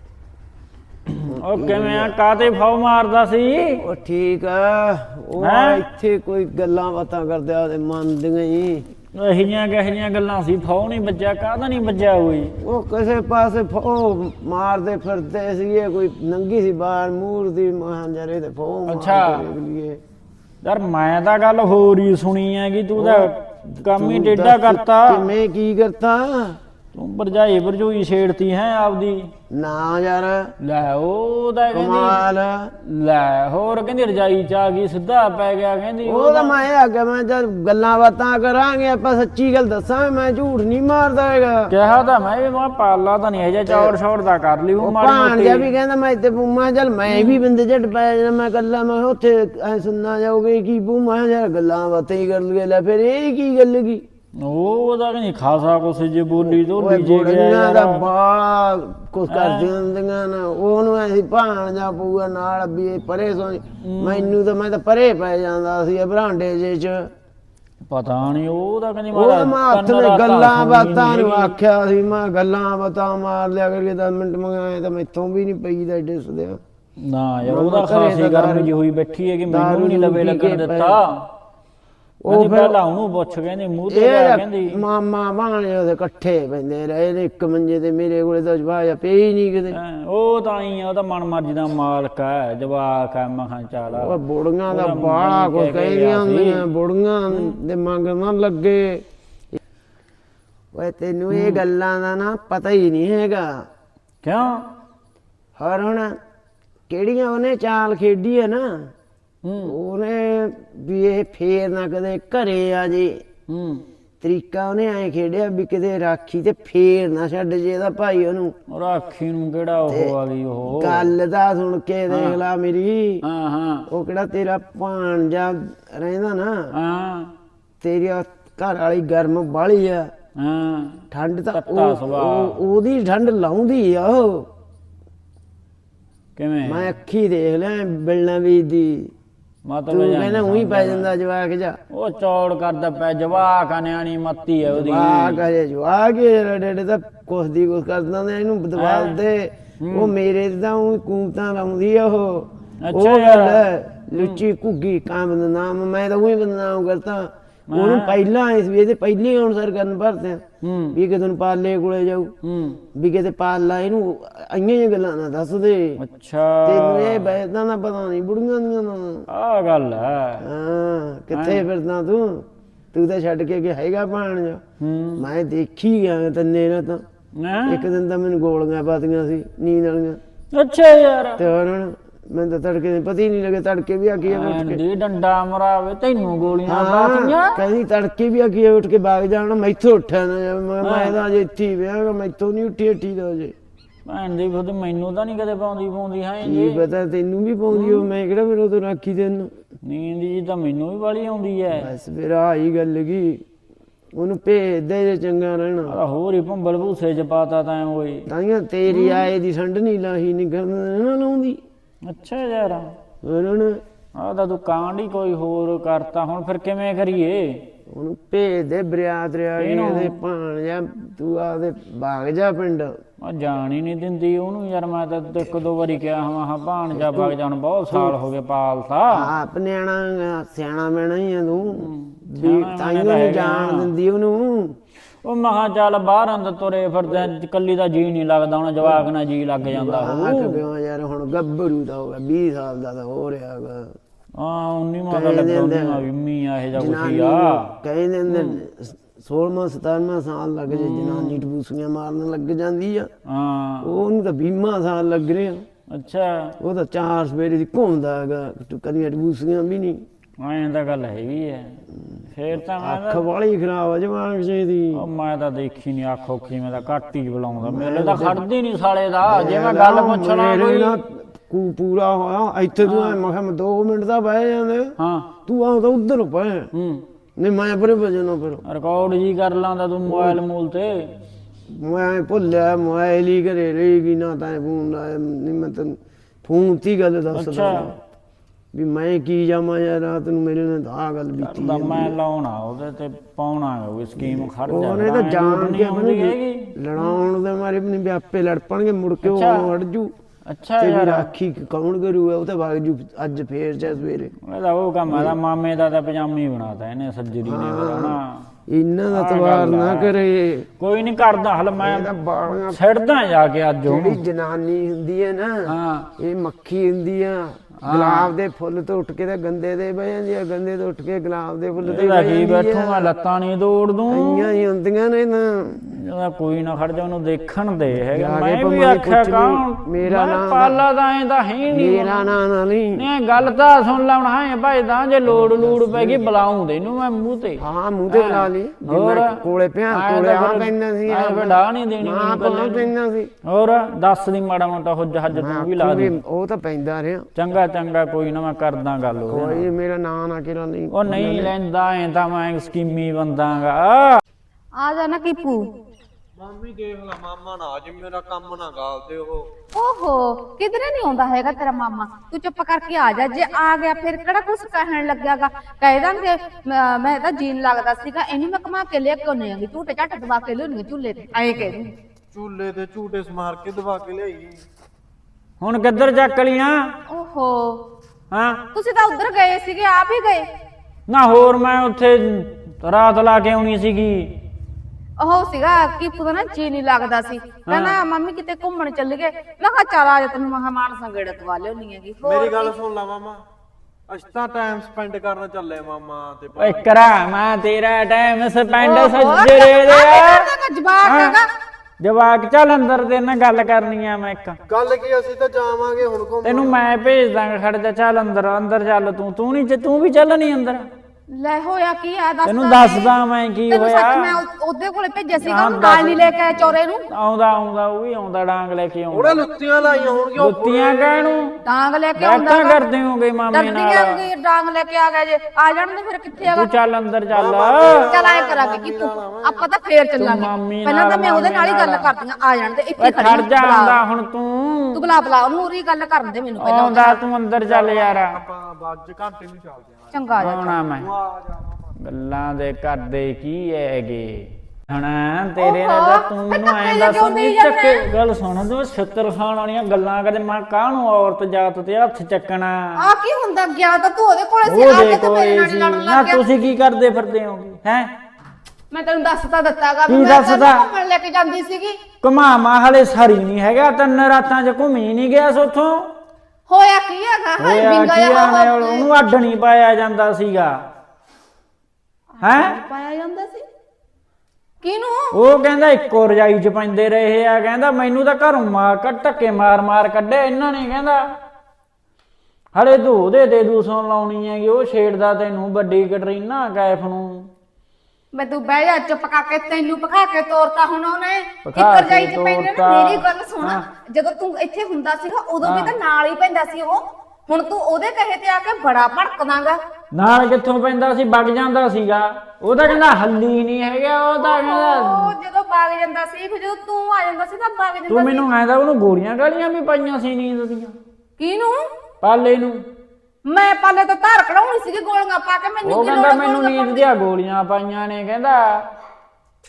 ਉਹ ਕਿਵੇਂ ਆ ਕਾਤੇ ਫਾਉ ਮਾਰਦਾ ਸੀ? ਉਹ ਠੀਕ ਆ ਉਹ? ਇੱਥੇ ਕੋਈ ਗੱਲਾਂ ਬਾਤਾਂ ਕਰਦੇ ਆ ਤੇ ਮੰਨਦੀਆਂ ਹੀ। ਅਹੀਆਂ ਕਹੀਆਂ ਗੱਲਾਂ ਸੀ ਫਾਉ ਨਹੀਂ ਵੱਜਿਆ ਕਾਹਦਾ ਨਹੀਂ ਵੱਜਿਆ ਹੋਈ ਉਹ ਕਿਸੇ ਪਾਸੇ ਫੋ ਮਾਰਦੇ ਫਿਰਦੇ ਸੀਗੇ ਕੋਈ ਨੰਗੀ ਸੀ ਬਾਹਰ ਮੂਰ ਦੀ ਮਹਾਂਜਰੇ ਤੇ ਫੋ ਅੱਛਾ। ਯਾਰ ਮੈਂ ਤਾਂ ਗੱਲ ਹੋਰ ਹੀ ਸੁਣੀ ਹੈਗੀ ਤੂੰ ਤਾਂ ਕੰਮ ਹੀ ਦੱਸ ਕਰਤਾ। ਕਿਵੇਂ ਕੀ ਕਰਤਾ? ਤੂੰ ਭਰਜਾਈ ਭਰਜੂਈ ਛੇੜਤੀ ਹੈ ਆਪਦੀ? ਨਾ ਯਾਰ। ਲੈ ਉਹ ਤਾਂ ਕਹਿੰਦੀ ਕਮਾਲ। ਲੈ ਹੋਰ ਕਹਿੰਦੀ ਰਜਾਈ ਚ ਆ ਗਈ ਸਿੱਧਾ ਪੈ ਗਿਆ ਕਹਿੰਦੀ ਉਹ ਤਾਂ ਮੈਂ ਆ ਗਿਆ ਮੈਂ ਜਦ ਗੱਲਾਂ ਬਾਤਾਂ ਕਰਾਂਗੇ ਆਪਾਂ ਸੱਚੀ ਗੱਲ ਦੱਸਾਂ ਮੈਂ ਝੂਠ ਨਹੀਂ ਮਾਰਦਾ ਹੈਗਾ। ਕਿਹਾ ਤਾਂ ਮੈਂ ਵੀ ਮੈਂ ਪਾਲਾ ਤਾਂ ਨਹੀਂ ਹੈ ਜੇ ਚੌੜ ਛੋੜ ਦਾ ਕਰ ਲਈ ਉਹ ਭਾਣ ਜਿਹਾ ਵੀ ਕਹਿੰਦਾ ਮੈਂ ਇੱਥੇ ਬੂਮਾ ਚੱਲ ਮੈਂ ਵੀ ਬੰਦੇ ਝਟ ਪੈ ਜਾਣਾ ਮੈਂ ਕੱਲਾ ਮੈਂ ਉੱਥੇ ਐ ਸੁਣਨਾ ਜਾਓਗੇ ਕੀ ਬੂਮਾ ਯਾਰ ਗੱਲਾਂ ਬਾਤਾਂ ਹੀ ਕਰ ਲਈਏ ਲੈ ਫਿਰ ਇਹ ਕੀ ਗੱਲ ਕੀ? ਉਹ ਉਹਦਾ ਕਿ ਨਹੀਂ ਖਾਸਾ ਕੁਛ ਜੇ ਬੋਲੀ ਓਏ ਦੋਲੀ ਜੇ ਗਿਆ ਦਾ ਯਾਰ। ਬਾ ਕੁਛ ਕਰਦੀਆਂ ਹੁੰਦੀਆਂ ਨਾ ਉਹਨੂੰ ਐਸੀ ਭਾਣ ਜਾ ਪਊਗਾ ਨਾਲ ਵੀ ਇਹ ਪਰੇ ਸੋ ਮੈਨੂੰ ਤਾਂ ਮੈਂ ਤਾਂ ਪਰੇ ਪੈ ਜਾਂਦਾ ਸੀ ਇਹ ਬਰਾਂਡੇ ਜੇ ਚ। ਪਤਾ ਨਹੀਂ ਉਹਦਾ ਕਹਿੰਦੀ ਉਹ ਮੈਂ ਹੱਥ ਕੰਨ ਨੇ ਗੱਲਾਂ ਬਾਤਾਂ ਨੀ ਹੈਗੀ। ਆਖਿਆ ਸੀ ਮੈਂ ਗੱਲਾਂ ਬਾਤਾਂ ਮਾਰ ਲਿਆ ਕਰਕੇ 10 ਮਿੰਟ ਮੰਗਾਏ ਤਾਂ ਮੈਥੋਂ ਵੀ ਨਹੀਂ ਪਈ ਦਾ ਡਿਸਦੇ ਨਾ ਯਾਰ ਉਹਦਾ ਘਰੇ ਖਾਸੀ ਤਾਂ ਗਰਮ ਜੀ ਹੋਈ ਬੈਠੀ ਹੈ ਕਿ ਮੈਨੂੰ ਦਾਰੂ ਨਹੀਂ ਲਵੇ ਪੀ ਕੇ ਲੱਗਣ ਦਿੱਤਾ ਉਹ ਉਹ ਪਹਿਲਾਂ ਉਹਨੂੰ ਪੁੱਛ ਕਹਿੰਦੀ ਮੂੰਹ ਤੇ ਇਹ ਕਹਿੰਦੀ। ਮਾਮਾ ਬਾਣੇ ਉਹਦੇ ਇਕੱਠੇ ਪੈਂਦੇ ਰਹੇ ਨੇ ਇੱਕ ਮੰਜੇ ਤੇ ਮੇਰੇ ਕੋਲੇ ਤਾਂ ਜਵਾਇਆ ਪਈ ਨਹੀਂ ਕਿਤੇ। ਹੈਂ, ਉਹ ਤਾਂ ਹੀ ਆ ਉਹਦਾ ਮਨ ਮਰਜ਼ੀ ਦਾ ਮਾਲਕ ਹੈ ਜਵਾਕ ਹੈ ਮਖਾਂ ਚਾਲਾ ਉਹ ਬੁੜੀਆਂ ਦਾ ਬਾਲਾ ਮੰਮੀ ਕੁਝ ਕਹਿ ਕੇ ਕਹਿੰਦੀਆਂ। ਹੁੰਦੀਆਂ ਬੁੜੀਆਂ ਦੇ ਮੰਗ ਨਾ ਲੱਗੇ। ਓਏ ਤੈਨੂੰ ਇਹ ਗੱਲਾਂ ਦਾ ਨਾ ਪਤਾ ਹੀ ਨਹੀਂ ਹੈਗਾ। ਕਿਉਂ? ਹਰ ਹੁਣ ਕਿਹੜੀਆਂ ਉਹਨੇ ਚਾਲ ਖੇਡੀ ਹੈ ਨਾ? ਉਹਨੇ ਵੀ ਇਹ ਫੇਰ ਨਾ ਕਦੇ ਘਰੇ ਆ ਜੇ। ਹੂੰ। ਤਰੀਕਾ ਉਹਨੇ ਐ ਖੇਡਿਆ ਵੀ ਕਿਤੇ ਰਾਖੀ ਤੇ ਫੇਰ ਨਾ ਛੱਡ ਜੇ ਇਹਦਾ ਭਾਈ ਉਹਨੂੰ। ਉਹ ਰਾਖੀ ਨੂੰ ਕਿਹੜਾ ਉਹ ਆ ਗਈ ਉਹ? ਗੱਲ ਦਾ ਸੁਣ ਕੇ ਦੇਖ ਲਾ ਮੇਰੀ। ਹਾਂ ਹਾਂ। ਉਹ ਕਿਹੜਾ ਤੇਰਾ ਭਾਣਜਾ ਰਹਿੰਦਾ ਨਾ। ਹਾਂ। ਤੇਰੀ ਘਰ ਵਾਲੀ ਗਰਮ ਬਾਲੀ ਆ। ਹਾਂ। ਠੰਡ ਤਾਂ ਉਹਦੀ ਠੰਡ ਲਾਉਂਦੀ ਆ ਉਹ। ਕਿਵੇਂ? ਮੈਂ ਅੱਖੀ ਦੇਖ ਲਿਆ ਬਿਲਣਾ ਵੀ ਦੀ। ਮਤਲਬ ਤੂੰ ਕਹਿੰਦਾ ਉਹੀ ਪੈ ਜਾਂਦਾ ਜਵਾਕ ਜਾ। ਉਹ ਚੌੜ ਕਰਦਾ ਪੈ ਜਵਾਕ ਆ ਨਿਆਣੀ ਮੱਤੀ ਹੈ ਉਹਦੀ। ਵਾਹ ਕਹੇ ਜਵਾਕ ਇਹ ਡੇਡੇ ਤਾਂ ਕੁਛ ਦੀ ਕੁਛ ਕਰਦਾ ਨੇ ਇਹਨੂੰ ਦਵਾ ਦੇ ਉਹ ਮੇਰੇ ਤੇ ਉਹ ਕੂਮਤਾਂ ਲਾਉਂਦੀ ਆ ਉਹ। ਅੱਛਾ ਯਾਰ। ਹੈ, ਲੁੱਚੀ ਘੁੱਗੀ ਕੰਮ ਦਾ ਨਾਮ ਮੈਂ ਤਾਂ ਉਹੀ ਬਦਨਾਮ ਕਰਤਾ ਉਹਨੂੰ ਪਹਿਲਾਂ ਇਸ ਵੀ ਇਹਦੇ ਪਹਿਲੇ ਹੁਣ ਸਰ ਕਰਨ ਭਰਦੇ ਆ। ਹੂੰ। ਵੀ ਕਿਤੇ ਨੂੰ ਪਾਲੇ ਕੋਲੇ ਜਾਊ। ਹੂੰ। ਵੀ ਕਿਤੇ ਪਾਲਾ ਇਹਨੂੰ ਆਈਆਂ ਜਿਹੀਆਂ ਗੱਲਾਂ ਨਾ ਦੱਸ ਦੇ। ਅੱਛਾ। ਤੈਨੂੰ ਇਹ ਬੈਦਾਂ ਦਾ ਪਤਾ ਨਹੀਂ ਬੁੜੀਆਂ ਦੀਆਂ ਦਾ ਆ ਗੱਲ ਹੈ। ਹਾਂ ਕਿੱਥੇ ਫਿਰਦਾ ਤੂੰ? ਤੂੰ ਤਾਂ ਛੱਡ ਕੇ ਕਿ ਹੈਗਾ ਭਾਣ ਜਾ। ਹੂੰ। ਮੈਂ ਦੇਖੀ ਗਿਆ ਤੰਨੇ ਨਾ ਤਾਂ। ਹੈਂ? ਇੱਕ ਦਿਨ ਤਾਂ ਮੈਨੂੰ ਗੋਲੀਆਂ ਪਾਤੀਆਂ ਸੀ ਨੀਂਦ ਵਾਲੀਆਂ। ਅੱਛਾ ਯਾਰ। ਤੇ ਉਹਨਾਂ ਮੈਨੂੰ ਤਾਂ ਤੜਕੇ ਦੇ ਪਤਾ ਹੀ ਨਹੀਂ ਲੱਗੇ ਤੜਕੇ ਵੀ ਆ ਕੀ ਉੱਠ ਕੇ। ਦੀ ਡੰਡਾ ਮਰਾਵੇ ਤੈਨੂੰ ਗੋਲੀਆਂ ਹਾਂ ਬਾਤੀਆਂ ਕਹਿੰਦੀ ਤੜਕੇ ਵੀ ਆ ਕੀ ਉੱਠ ਕੇ ਬਾਗ ਜਾਣਾ ਮੈਥੋਂ ਉੱਠਿਆ ਨਾ ਜਾਵੇ। ਮੈਂ ਮੈਂ ਤਾਂ ਅਜੇ ਇੱਥੇ ਹੀ ਪਿਆ ਮੈਥੋਂ ਨਹੀਂ ਉੱਠੀ ਉੱਠੀ ਦਾ ਅਜੇ। ਭੈਣ ਦੀ ਖੁਦ ਮੈਨੂੰ ਤਾਂ ਨਹੀਂ ਕਦੇ ਪਾਉਂਦੀ ਪਾਉਂਦੀ ਹੈ ਕੀ ਪਤਾ ਤੈਨੂੰ ਵੀ ਪਾਉਂਦੀ ਹੋ ਮੈਂ ਕਿਹੜਾ ਫਿਰ ਉਦੋਂ ਰੱਖੀ ਤੈਨੂੰ? ਨੀਂਦ ਜੀ ਤਾਂ ਮੈਨੂੰ ਵੀ ਵਾਲੀ ਆਉਂਦੀ ਹੈ। ਬਸ ਫਿਰ ਆਹੀ ਗੱਲ ਕੀ ਉਹਨੂੰ ਭੇਜ ਦੇ ਜੇ ਚੰਗਾ ਰਹਿਣਾ। ਆ ਹੋਰ ਹੀ ਭੰਬਲ ਭੂਸੇ ਚ ਪਾਤਾ ਤਾਂ ਓਏ। ਤਾਈਆਂ ਤੇਰੀ ਆਏ ਦੀ ਸੰਡ ਨਹੀਂ ਲਾਹੀ ਨਹੀਂ ਕਰਨ ਨਾ ਲਾਉਂਦੀ। ਅੱਛਾ ਯਾਰ। ਉਹਨਾਂ ਆ ਤਾਂ ਤੂੰ ਕਾਂਡ ਹੀ ਕੋਈ ਹੋਰ ਕਰਤਾ ਹੁਣ ਫਿਰ ਕਿਵੇਂ ਕਰੀਏ? ਉਹਨੂੰ ਭੇਜ ਦੇ ਬਰਿਆਤ ਰਿਆ ਇਹਦੇ ਭਾਣ ਜਾਂ ਤੂੰ ਆਦੇ ਬਾਗ ਜਾ ਪਿੰਡ। ਆ ਜਾਣ ਹੀ ਨਹੀਂ ਦਿੰਦੀ ਉਹਨੂੰ ਯਾਰ ਮੈਂ ਤਾਂ ਇੱਕ ਦੋ ਵਾਰੀ ਕਿਹਾ ਹਾਂ ਹਾਂ ਭਾਣ ਜਾ ਵਗ ਜਾਣ ਬਹੁਤ ਸਾਲ ਹੋ ਗਏ ਪਾਲਤਾ। ਆਪ ਨਿਆਣਾ ਸਿਆਣਾ ਮੈਣਾ ਹੀ ਆ ਤੂੰ। ਵੀ ਸਿਆਣਾ ਤਾਈਆਂ ਤਾਂ ਨਹੀਂ ਹੈਗਾ। ਜਾਣ ਦਿੰਦੀ ਉਹਨੂੰ। ਉਹ ਮਹਾ ਚੱਲ ਬਾਹਰ ਅੰਦਰ ਤੁਰੇ ਫਿਰਦੇ ਕੱਲੀ ਦਾ ਜੀ ਨਹੀਂ ਲੱਗਦਾ ਹੁਣ ਜਵਾਕ ਨਾਲ ਜੀ ਲੱਗ ਜਾਂਦਾ। ਆਹ ਕਿਉਂ ਯਾਰ ਹੁਣ ਗੱਭਰੂ ਦਾ ਹੋ ਗਿਆ 20 ਸਾਲ ਦਾ ਤਾਂ ਹੋ ਰਿਹਾ ਹੈਗਾ। ਹਾਂ ਉਨੀ ਮਾਂ ਦਾ ਲੱਗਦਾ ਨਾ ਵੀ ਮੀ ਆ ਇਹ ਜਾ ਕੁਛ ਆ। ਕਹਿੰਦੇ ਨੇ 16ਵਾਂ 17ਵਾਂ ਸਾਲ ਲੱਗ ਜੇ ਜਨਾਨੀ ਟਬੂਸੀਆਂ ਮਾਰਨ ਲੱਗ ਜਾਂਦੀ ਆ। ਹਾਂ। ਉਹਨੂੰ ਤਾਂ 20ਵਾਂ ਸਾਲ ਲੱਗ ਰਿਹਾ। ਅੱਛਾ। ਉਹ ਤਾਂ ਚਾਰ ਸਵੇਰੇ ਦੀ ਘੁੰਮਦਾ ਹੈਗਾ ਤੂੰ ਕਦੀ ਟਬੂਸੀਆਂ ਵੀ ਨਹੀਂ। ਐਂ ਤਾਂ ਗੱਲ ਹੈਗੀ ਐ। ਫੇਰ ਤਾਂ ਮੈਂ ਅੱਖ ਵਾਲੀ ਖਰਾਬ ਆ ਜਵਾਨ ਕਿਸੇ ਦੀ। ਉਹ ਮੈਂ ਤਾਂ ਦੇਖੀ ਨਹੀਂ ਅੱਖ ਔਖੀ ਮੈਂ ਤਾਂ ਘੱਟ ਹੀ ਬੁਲਾਉਂਦਾ। ਮੇਰੇ ਤਾਂ ਖੜਦੀ ਨਹੀਂ ਸਾਲੇ ਦਾ ਜੇ ਮੈਂ ਗੱਲ ਪੁੱਛਣਾ ਮੇਰੇ ਕੋਈ ਨਾਲ ਕੂ ਪੂਰਾ ਹੋਇਆ ਇੱਥੇ ਤੂੰ ਐ ਮੈਂ ਕਿਹਾ 2 ਮਿੰਟ ਦਾ ਬਹਿ ਜਾਂਦੇ। ਹਾਂ। ਤੂੰ ਆ ਤਾਂ ਉਧਰ ਪਏ ਹੂੰ। ਨਹੀਂ ਮੈਂ ਪਰੇ ਵਜਣਾ ਫਿਰ ਰਿਕਾਰਡ ਜੀ ਕਰ ਲਾਂਦਾ ਤੂੰ ਮੋਬਾਈਲ ਮੂਲ ਤੇ। ਮੈਂ ਭੁੱਲਿਆ ਮੋਬਾਈਲ ਹੀ ਘਰੇ ਰਹੇਗੀ ਨਾ ਤਾਂ ਫੋਨ ਲਾਇਆ ਨਹੀਂ ਮੈਂ ਤੈਨੂੰ ਫੋਨ ਤੀ ਗੱਲ ਦੱਸਦਾ। ਅੱਛਾ। ਵੀ ਮੈਂ ਕੀ ਜਾਵਾਂ ਯਾਰ ਰਾਤ ਨੂੰ ਮੇਰੇ ਨਾਲ ਤਾਂ ਆਹ ਗੱਲ ਬੀਤੀ ਤਾਂ ਮੈਂ ਲਾਉਣਾ ਉਹਦੇ ਤੇ ਪਾਉਣਾ ਉਹ ਸਕੀਮ ਖੜ ਜਾ ਉਹਨੇ ਤਾਂ ਜਾਣ ਕੇ ਹੈਗੀ। ਲੜਾਉਣ ਦੇ ਮਾਰੇ ਵੀ ਨਹੀਂ ਵੀ ਆਪੇ ਲੜ ਪਣਗੇ ਮੁੜ ਕੇ ਉਹ ਅੱਛਾ। ਅੜ ਜੂ। ਅੱਛਾ ਤੇ ਵੀ ਯਾਰ। ਰਾਖੀ ਕੌਣ ਕਰੂਗਾ ਉਹ ਤਾਂ ਵਗ ਜੂ ਅੱਜ ਫੇਰ ਜਾ ਸਵੇਰੇ। ਇਹਦਾ ਉਹ ਕੰਮ ਆਦਾ ਮਾਮੇ ਦਾ ਤਾਂ ਪਜਾਮੀ ਬਣਾਤਾ ਇਹਨੇ ਸੱਜਰੀ ਨੇ ਫਿਰ ਹਨਾ। ਇਹਨਾਂ ਦਾ ਤਵਾਰ ਨਾ। ਕਰੇ। ਕੋਈ ਨਹੀਂ ਕਰਦਾ ਹਲ ਮੈਂ ਇਹਦਾ ਬਾਲੀਆਂ ਛੱਡਦਾ ਜਾ ਕੇ ਅੱਜ ਜਿਹੜੀ ਜਨਾਨੀ ਹੁੰਦੀ ਹੈ ਨਾ ਹਾਂ। ਇਹ ਮੱਖੀ ਹੁੰਦੀ ਆ। ਗੁਲਾਬ ਦੇ ਫੁੱਲ ਤੋਂ ਉੱਠ ਕੇ ਤੇ ਗੰਦੇ ਦੇ ਬਹਿ ਜਾਂਦੀ ਆ ਗੰਦੇ ਤੋਂ ਉੱਠ ਕੇ ਗੁਲਾਬ ਦੇ ਫੁੱਲ ਤੇ ਬਹਿ ਜਾਂਦੀ ਬੈਠੂ ਆ ਮੈਂ ਲੱਤਾਂ ਨਹੀਂ ਤੋੜ ਦੂੰ। ਆਈਆਂ ਹੀ ਹੁੰਦੀਆਂ ਨੇ ਨਾ। ਉਹਦਾ ਕੋਈ ਨਾ ਖੜ ਜਾ ਉਹਨੂੰ ਦੇਖਣ ਦੇ ਹੈਗਾ। ਜਾ ਕੇ ਮੈਂ ਵੀ ਆਖਿਆ ਕੌਣ ਮੇਰਾ ਮੈਂ ਨਾਂ ਪਾਲਾ ਤਾਂ ਐਂ ਤਾਂ ਹੈ ਨਹੀਂ। ਮੇਰਾ ਨਾਂ ਨਾ ਲਈ ਨੇ ਗੱਲ ਤਾਂ ਸੁਣ ਲੈ ਹੁਣ ਹਾਂ ਭਾਈ ਤਾਂ ਜੇ ਲੋੜ ਲੂੜ ਪੈ ਗਈ ਬੁਲਾਉਂ ਦੇ ਇਹਨੂੰ ਮੈਂ ਮੂੰਹ ਤੇ। ਹਾਂ ਮੂੰਹ ਤੇ ਲਾ ਲਈ। ਜੇ ਹੋਰ? ਮੈਂ ਕੋਲੇ ਪਿਆ ਆਏਂ ਕੋਲੇ ਤਾਂ ਆ ਫਿਰ- ਪੈਂਦਾ ਸੀ ਆਏਂ ਫਿਰ ਡਾਹ ਨਹੀਂ ਦੇਣੀ ਹਾਂ ਮੈਨੂੰ ਪਹਿਲਾਂ ਪਹੁੰਚ ਪੈਂਦਾ ਸੀ। ਹੋਰ ਦੱਸ ਦੀ ਮਾੜਾ ਮੋਟਾ ਹੁੱਜ ਹੱਜ ਤੂੰ ਵੀ ਲਾ ਦੇ। ਵੀ ਉਹ ਤਾਂ ਪੈਂਦਾ ਰਿਹਾ। ਚੰਗਾ ਚੰਗਾ ਕੋਈ ਨਾ ਮੈਂ ਕਰਦਾ ਗੱਲ ਉਹਦੇ ਨਾਲ। ਕੋਈ ਮੇਰਾ ਨਾਂ ਨਾ ਉਹ ਨਹੀਂ ਲੈਂਦਾ ਐ ਤਾਂ ਮੈਂ ਸਕੀਮੀ ਬੰਦਾਗਾ ਆ ਜਾ ਨਾ ਕੀਪੂ। ਮਾਮੀ ਦੇਖ ਲੈ ਮਾਮਾ ਨਾ ਅੱਜ ਮੇਰਾ ਕੰਮ ਨਾ ਗਾਲਦੇ ਉਹ ਓਹੋ ਕਿਧਰੇ ਨਹੀਂ ਆਉਂਦਾ ਹੈਗਾ ਤੇਰਾ ਮਾਮਾ? ਤੂੰ ਚੁੱਪ ਕਰਕੇ ਆ ਜਾ ਜੇ ਆ ਗਿਆ ਫਿਰ ਕਿਹੜਾ ਕੁਛ ਕਹਿਣ ਲੱਗਿਆਗਾ? ਕਹਿ ਦਾਂਗੇ ਮੈਂ ਮੈਂ ਤਾਂ ਜੀਨ ਲੱਗਦਾ ਸੀਗਾ ਇਹਨੂੰ ਮੈਂ ਕਮਾ ਕੇ ਲਿਆ ਕਿਉਂ ਨਹੀਂ ਆਂਗੀ ਝੂਟੇ ਝੱਟ ਦਬਾ ਕੇ ਲਿਆਉਣੀ ਝੂਲੇ ਤੇ ਐਂ ਕਹਿ ਦੂੰ ਝੂਲੇ ਤੇ ਝੂਟੇ ਸਮਾਰ ਕੇ ਦਵਾ ਕੇ ਲਿਆਈ। ਹੁਣ ਕਿੱਧਰ ਚੱਕ ਲੀਆਂ ਓਹੋ। ਹਾਂ? ਤੁਸੀਂ ਤਾਂ ਉਧਰ ਗਏ ਸੀਗੇ ਆਪ ਹੀ ਗਏ? ਨਾ ਹੋਰ ਮੈਂ ਉੱਥੇ ਰਾਤ ਲਾ ਕੇ ਆਉਣੀ ਸੀਗੀ। ਉਹ ਸੀਗਾ ਕੀਪੂ ਦਾ ਨਾ ਜੀ ਨਹੀਂ ਲੱਗਦਾ ਸੀ। ਕਹਿੰਦਾ ਮੰਮੀ ਕਿਤੇ ਘੁੰਮਣ ਚੱਲ ਗਏ। ਮੈਂ ਕਿਹਾ ਚੱਲ ਆ ਜਾ ਤੈਨੂੰ ਮਹਾ ਮਾਨ ਸੰਗੇੜ ਦਵਾ ਲਿਆਉਣੀ ਹੈਗੀ। ਮੇਰੀ ਗੱਲ ਸੁਣ ਲੈ ਮਾਮਾ। ਅਸੀਂ ਤਾਂ ਟਾਈਮ ਸਪੈਂਡ ਕਰਨ ਚੱਲੇ ਮਾਮਾ ਤੇ ਓਏ ਕਰਾ ਮੈਂ ਤੇਰਾ ਟਾਈਮ ਸਪੈਂਡ ਸੱਜਰੇ ਦੇ ਜਵਾਕ ਹੈਗਾ। ਜਵਾਕ ਚੱਲ ਅੰਦਰ ਦੇ ਨਾਲ ਗੱਲ ਕਰਨੀ ਆ ਮੈਂ ਇੱਕ। ਗੱਲ ਕੀ ਅਸੀਂ ਤਾਂ ਜਾਵਾਂਗੇ ਹੁਣ ਘੁੰਮ ਤੈਨੂੰ ਮੈਂ ਭੇਜ ਦਾਂਗਾ ਖੜ ਜਾ ਚੱਲ ਅੰਦਰ ਅੰਦਰ ਚੱਲ ਤੂੰ। ਤੂੰ ਨਹੀਂ ਤੂੰ ਵੀ ਚੱਲ ਨਹੀਂ ਅੰਦਰ। ਲੈ ਹੋਇਆ ਕੀ ਆ ਦੱਸ ਤੈਨੂੰ ਤਾਂ ਦੱਸਦਾ ਮੈਂ ਕੀ ਤੈਨੂੰ ਸੱਚ ਹੋਇਆ। ਮੈਂ ਉਹ- ਉਹਦੇ ਕੋਲੇ ਭੇਜਿਆ ਸੀਗਾ ਉਹਨੂੰ ਨਾਲ ਨਹੀਂ ਲੈ ਕੇ ਆਇਆ ਚੋਰੇ ਨੂੰ। ਆਉਂਦਾ ਆਉਂਦਾ ਉਹ ਵੀ ਆਉਂਦਾ ਡਾਂਗ ਲੈ ਕੇ ਆਉਂਦਾ। ਉਹਨੇ ਲੁੱਤੀਆਂ ਲਾਈਆਂ ਹੋਣਗੀਆਂ ਉਹ ਜੁੱਤੀਆਂ ਕਹਿਣੂ ਡਾਂਗ ਲੈ ਕੇ ਆਉਂਦਾ ਬੈਠਾ ਕਰਦੇ ਹੋਗੇ ਮਾਮੇ ਡਰਦੀ ਨਾਲ। ਆਉਂਗੀ ਡਾਂਗ ਲੈ ਕੇ ਆ ਗਿਆ ਜੇ। ਆ ਜਾਣ ਦੇ ਫਿਰ ਕਿੱਥੇ ਆਗਾ ਤੂੰ ਚੱਲ ਅੰਦਰ ਚੱਲ। ਚਲ ਆਏ ਕਰਾਂਗੇ ਕਿ ਤੂੰ। ਆਪਾਂ ਤਾਂ ਫੇਰ ਚੱਲਾਂਗੇ। ਮਾਮੀ ਪਹਿਲਾਂ ਤਾਂ ਨਾਲ, ਮੈਂ ਉਹਦੇ ਨਾਲ ਹੀ ਗੱਲ ਕਰਦੀ ਆ। ਆ ਜਾਣ ਦੇ ਇੱਥੇ ਓਏ ਖੜੀ ਜਾ। ਆਉਂਦਾ ਹੁਣ ਤੂੰ। ਤੂੰ ਬੁਲਾ ਬੁਲਾ। ਉਹਨੂੰ ਉਰੀ ਗੱਲ ਕਰਨ ਦੇ ਮੈਨੂੰ ਪਹਿਲਾਂ। ਆਉਂਦਾ ਤੂੰ ਅੰਦਰ ਚੱਲ ਯਾਰ। ਆਪਾਂ ਬਾਅਦ ਚ ਘੰਟੇ ਨੂੰ ਚੱਲਦੇ ਚੰਗਾ ਜਾ ਆਉਣਾ ਮੈਂ। ਗੱਲਾਂ ਦੇ ਕਰਦੇ ਕੀ ਹੈਗੇ? ਹਣਾ ਤੇਰੇ ਨਾਲ ਤਾਂ ਮੈਨੂੰ ਐਂ ਦੱਸ ਨਹੀਂ? ਚੱਕੇ ਗੱਲ ਸੁਣ ਤੂੰ ਛਿੱਤਰ ਖਾਣ ਵਾਲੀਆਂ ਗੱਲਾਂ ਕਦੇ ਮੈਂ ਕਾਹਨੂੰ ਔਰਤ ਜਾਤ ਤੇ ਹੱਥ ਚੱਕਣਾ? ਆ ਕੀ ਹੁੰਦਾ? ਗਿਆ ਤਾਂ ਤੂੰ ਉਹਦੇ ਕੋਲੇ ਸੀ ਆ ਕੇ ਤੂੰ ਮੇਰੇ ਨਾਲ ਲੜਨ ਨਾ ਲੱਗ ਗਿਆ। ਤੁਸੀਂ ਕੀ ਕਰਦੇ ਫਿਰਦੇ ਹੋਗੇ ਹੈ? ਮੈਂ ਤੈਨੂੰ ਦੱਸ ਤਾਂ ਦਿੱਤਾਗਾ ਵੀ ਮੈਂ ਦੱਸਦਾ? ਤੈਨੂੰ ਘੁੰਮਣ ਲੈ ਕੇ ਜਾਂਦੀ ਸੀਗੀ। ਘੁਮਾਮਾ ਹਲੇ ਸਾਰੀ ਨਹੀਂ ਹੈਗਾ ਤਿੰਨ ਰਾਤਾਂ ਚ ਘੁੰਮੀ ਨਹੀਂ ਗਿਆ ਸੋਥੋਂ ਹੋਇਆ ਕੀ ਹੈਗਾ? ਹਾਏ ਹੋਇਆ ਬਿੰਗਾ ਕੀ ਜਿਹਾ ਆ, ਹੋ ਉਹਨੂੰ ਅੱਡ ਨਹੀਂ ਪਾਇਆ ਜਾਂਦਾ ਸੀਗਾ। ਹੈ? ਪਾਇਆ ਜਾਂਦਾ ਸੀ? ਕਿਹਨੂੰ? ਉਹ ਕਹਿੰਦਾ ਇੱਕੋ ਰਜਾਈ 'ਚ ਪੈਂਦੇ ਰਹੇ ਆ। ਕਹਿੰਦਾ ਮੈਨੂੰ ਤਾਂ ਘਰੋਂ ਮਾਰ ਕੱਢ ਧੱਕੇ ਮਾਰ ਮਾਰ ਕੱਢੇ ਇਹਨਾਂ ਨੇ ਕਹਿੰਦਾ ਹਲੇ ਤੂੰ ਉਹਦੇ ਤੇ ਦੂਸੋਂ ਲਾਉਣੀ ਹੈਗੀ ਉਹ ਛੇੜਦਾ ਤੈਨੂੰ ਵੱਡੀ ਕਟਰੀਨਾ ਕੈਫ ਨੂੰ। ਮੈਂ ਤੂੰ ਬਹਿ ਜਾ ਚੁੱਪ ਕਰਕੇ ਤੈਨੂੰ ਪਕਾ ਕੇ ਤੋਰਤਾ ਹੁਣ ਉਹਨੇ। ਭਖਾ ਇੱਕ ਰਜਾਈ ਕੇ ਚ ਪੈਂਦੇ ਨਾ ਤੋਰਤਾ। ਮੇਰੀ ਗੱਲ ਸੁਣ। ਹਾਂ। ਜਦੋਂ ਤੂੰ ਇੱਥੇ ਹੁੰਦਾ ਸੀਗਾ ਉਦੋਂ ਵੀ ਤਾਂ ਨਾਲ ਹੀ ਪੈਂਦਾ ਸੀ ਉਹ। ਹੁਣ ਤੂੰ ਉਹਦੇ ਕਹੇ ਤੇ ਆ ਕੇ ਬੜਾ ਭੜਕਦਾਗਾ ਨਾਲ ਕਿੱਥੋਂ ਪੈਂਦਾ ਸੀ? ਵਗ ਜਾਂਦਾ ਸੀਗਾ। ਉਹ ਤਾਂ ਕਹਿੰਦਾ ਹੱਲੀ ਨਹੀਂ ਹੈਗਾ ਉਹ ਤਾਂ ਕਹਿੰਦਾ ਉਹ ਜਦੋਂ ਬਾਗ ਜਾਂਦਾ ਸੀ ਫਿਰ ਜਦੋਂ ਤੂੰ ਆ ਜਾਂਦਾ ਸੀ ਤਾਂ ਬਾਗ ਜਾਂਦਾ ਤੂੰ ਮੈਨੂੰ ਕਹਿੰਦਾ ਉਹਨੂੰ ਗੋਲੀਆਂ ਗਾਲੀਆਂ ਵੀ ਪਾਈਆਂ ਸੀ ਨੀਂਦ ਦੀਆਂ? ਕਿਹਨੂੰ? ਪਾਲੇ ਨੂੰ। ਮੈਂ ਪਾਲੇ ਤਾਂ ਧਾਰ ਕਢਾਉਣੀ ਸੀਗੀ ਗੋਲੀਆਂ ਪਾ ਕੇ ਮੈਨੂੰ ਉਹ ਕੀ ਕਹਿੰਦਾ ਮੈਨੂੰ ਗੋਲੀਆਂ ਨੀਂਦ ਦੀਆਂ ਗੋਲੀਆਂ ਪਾਈਆਂ ਨੇ ਕਹਿੰਦਾ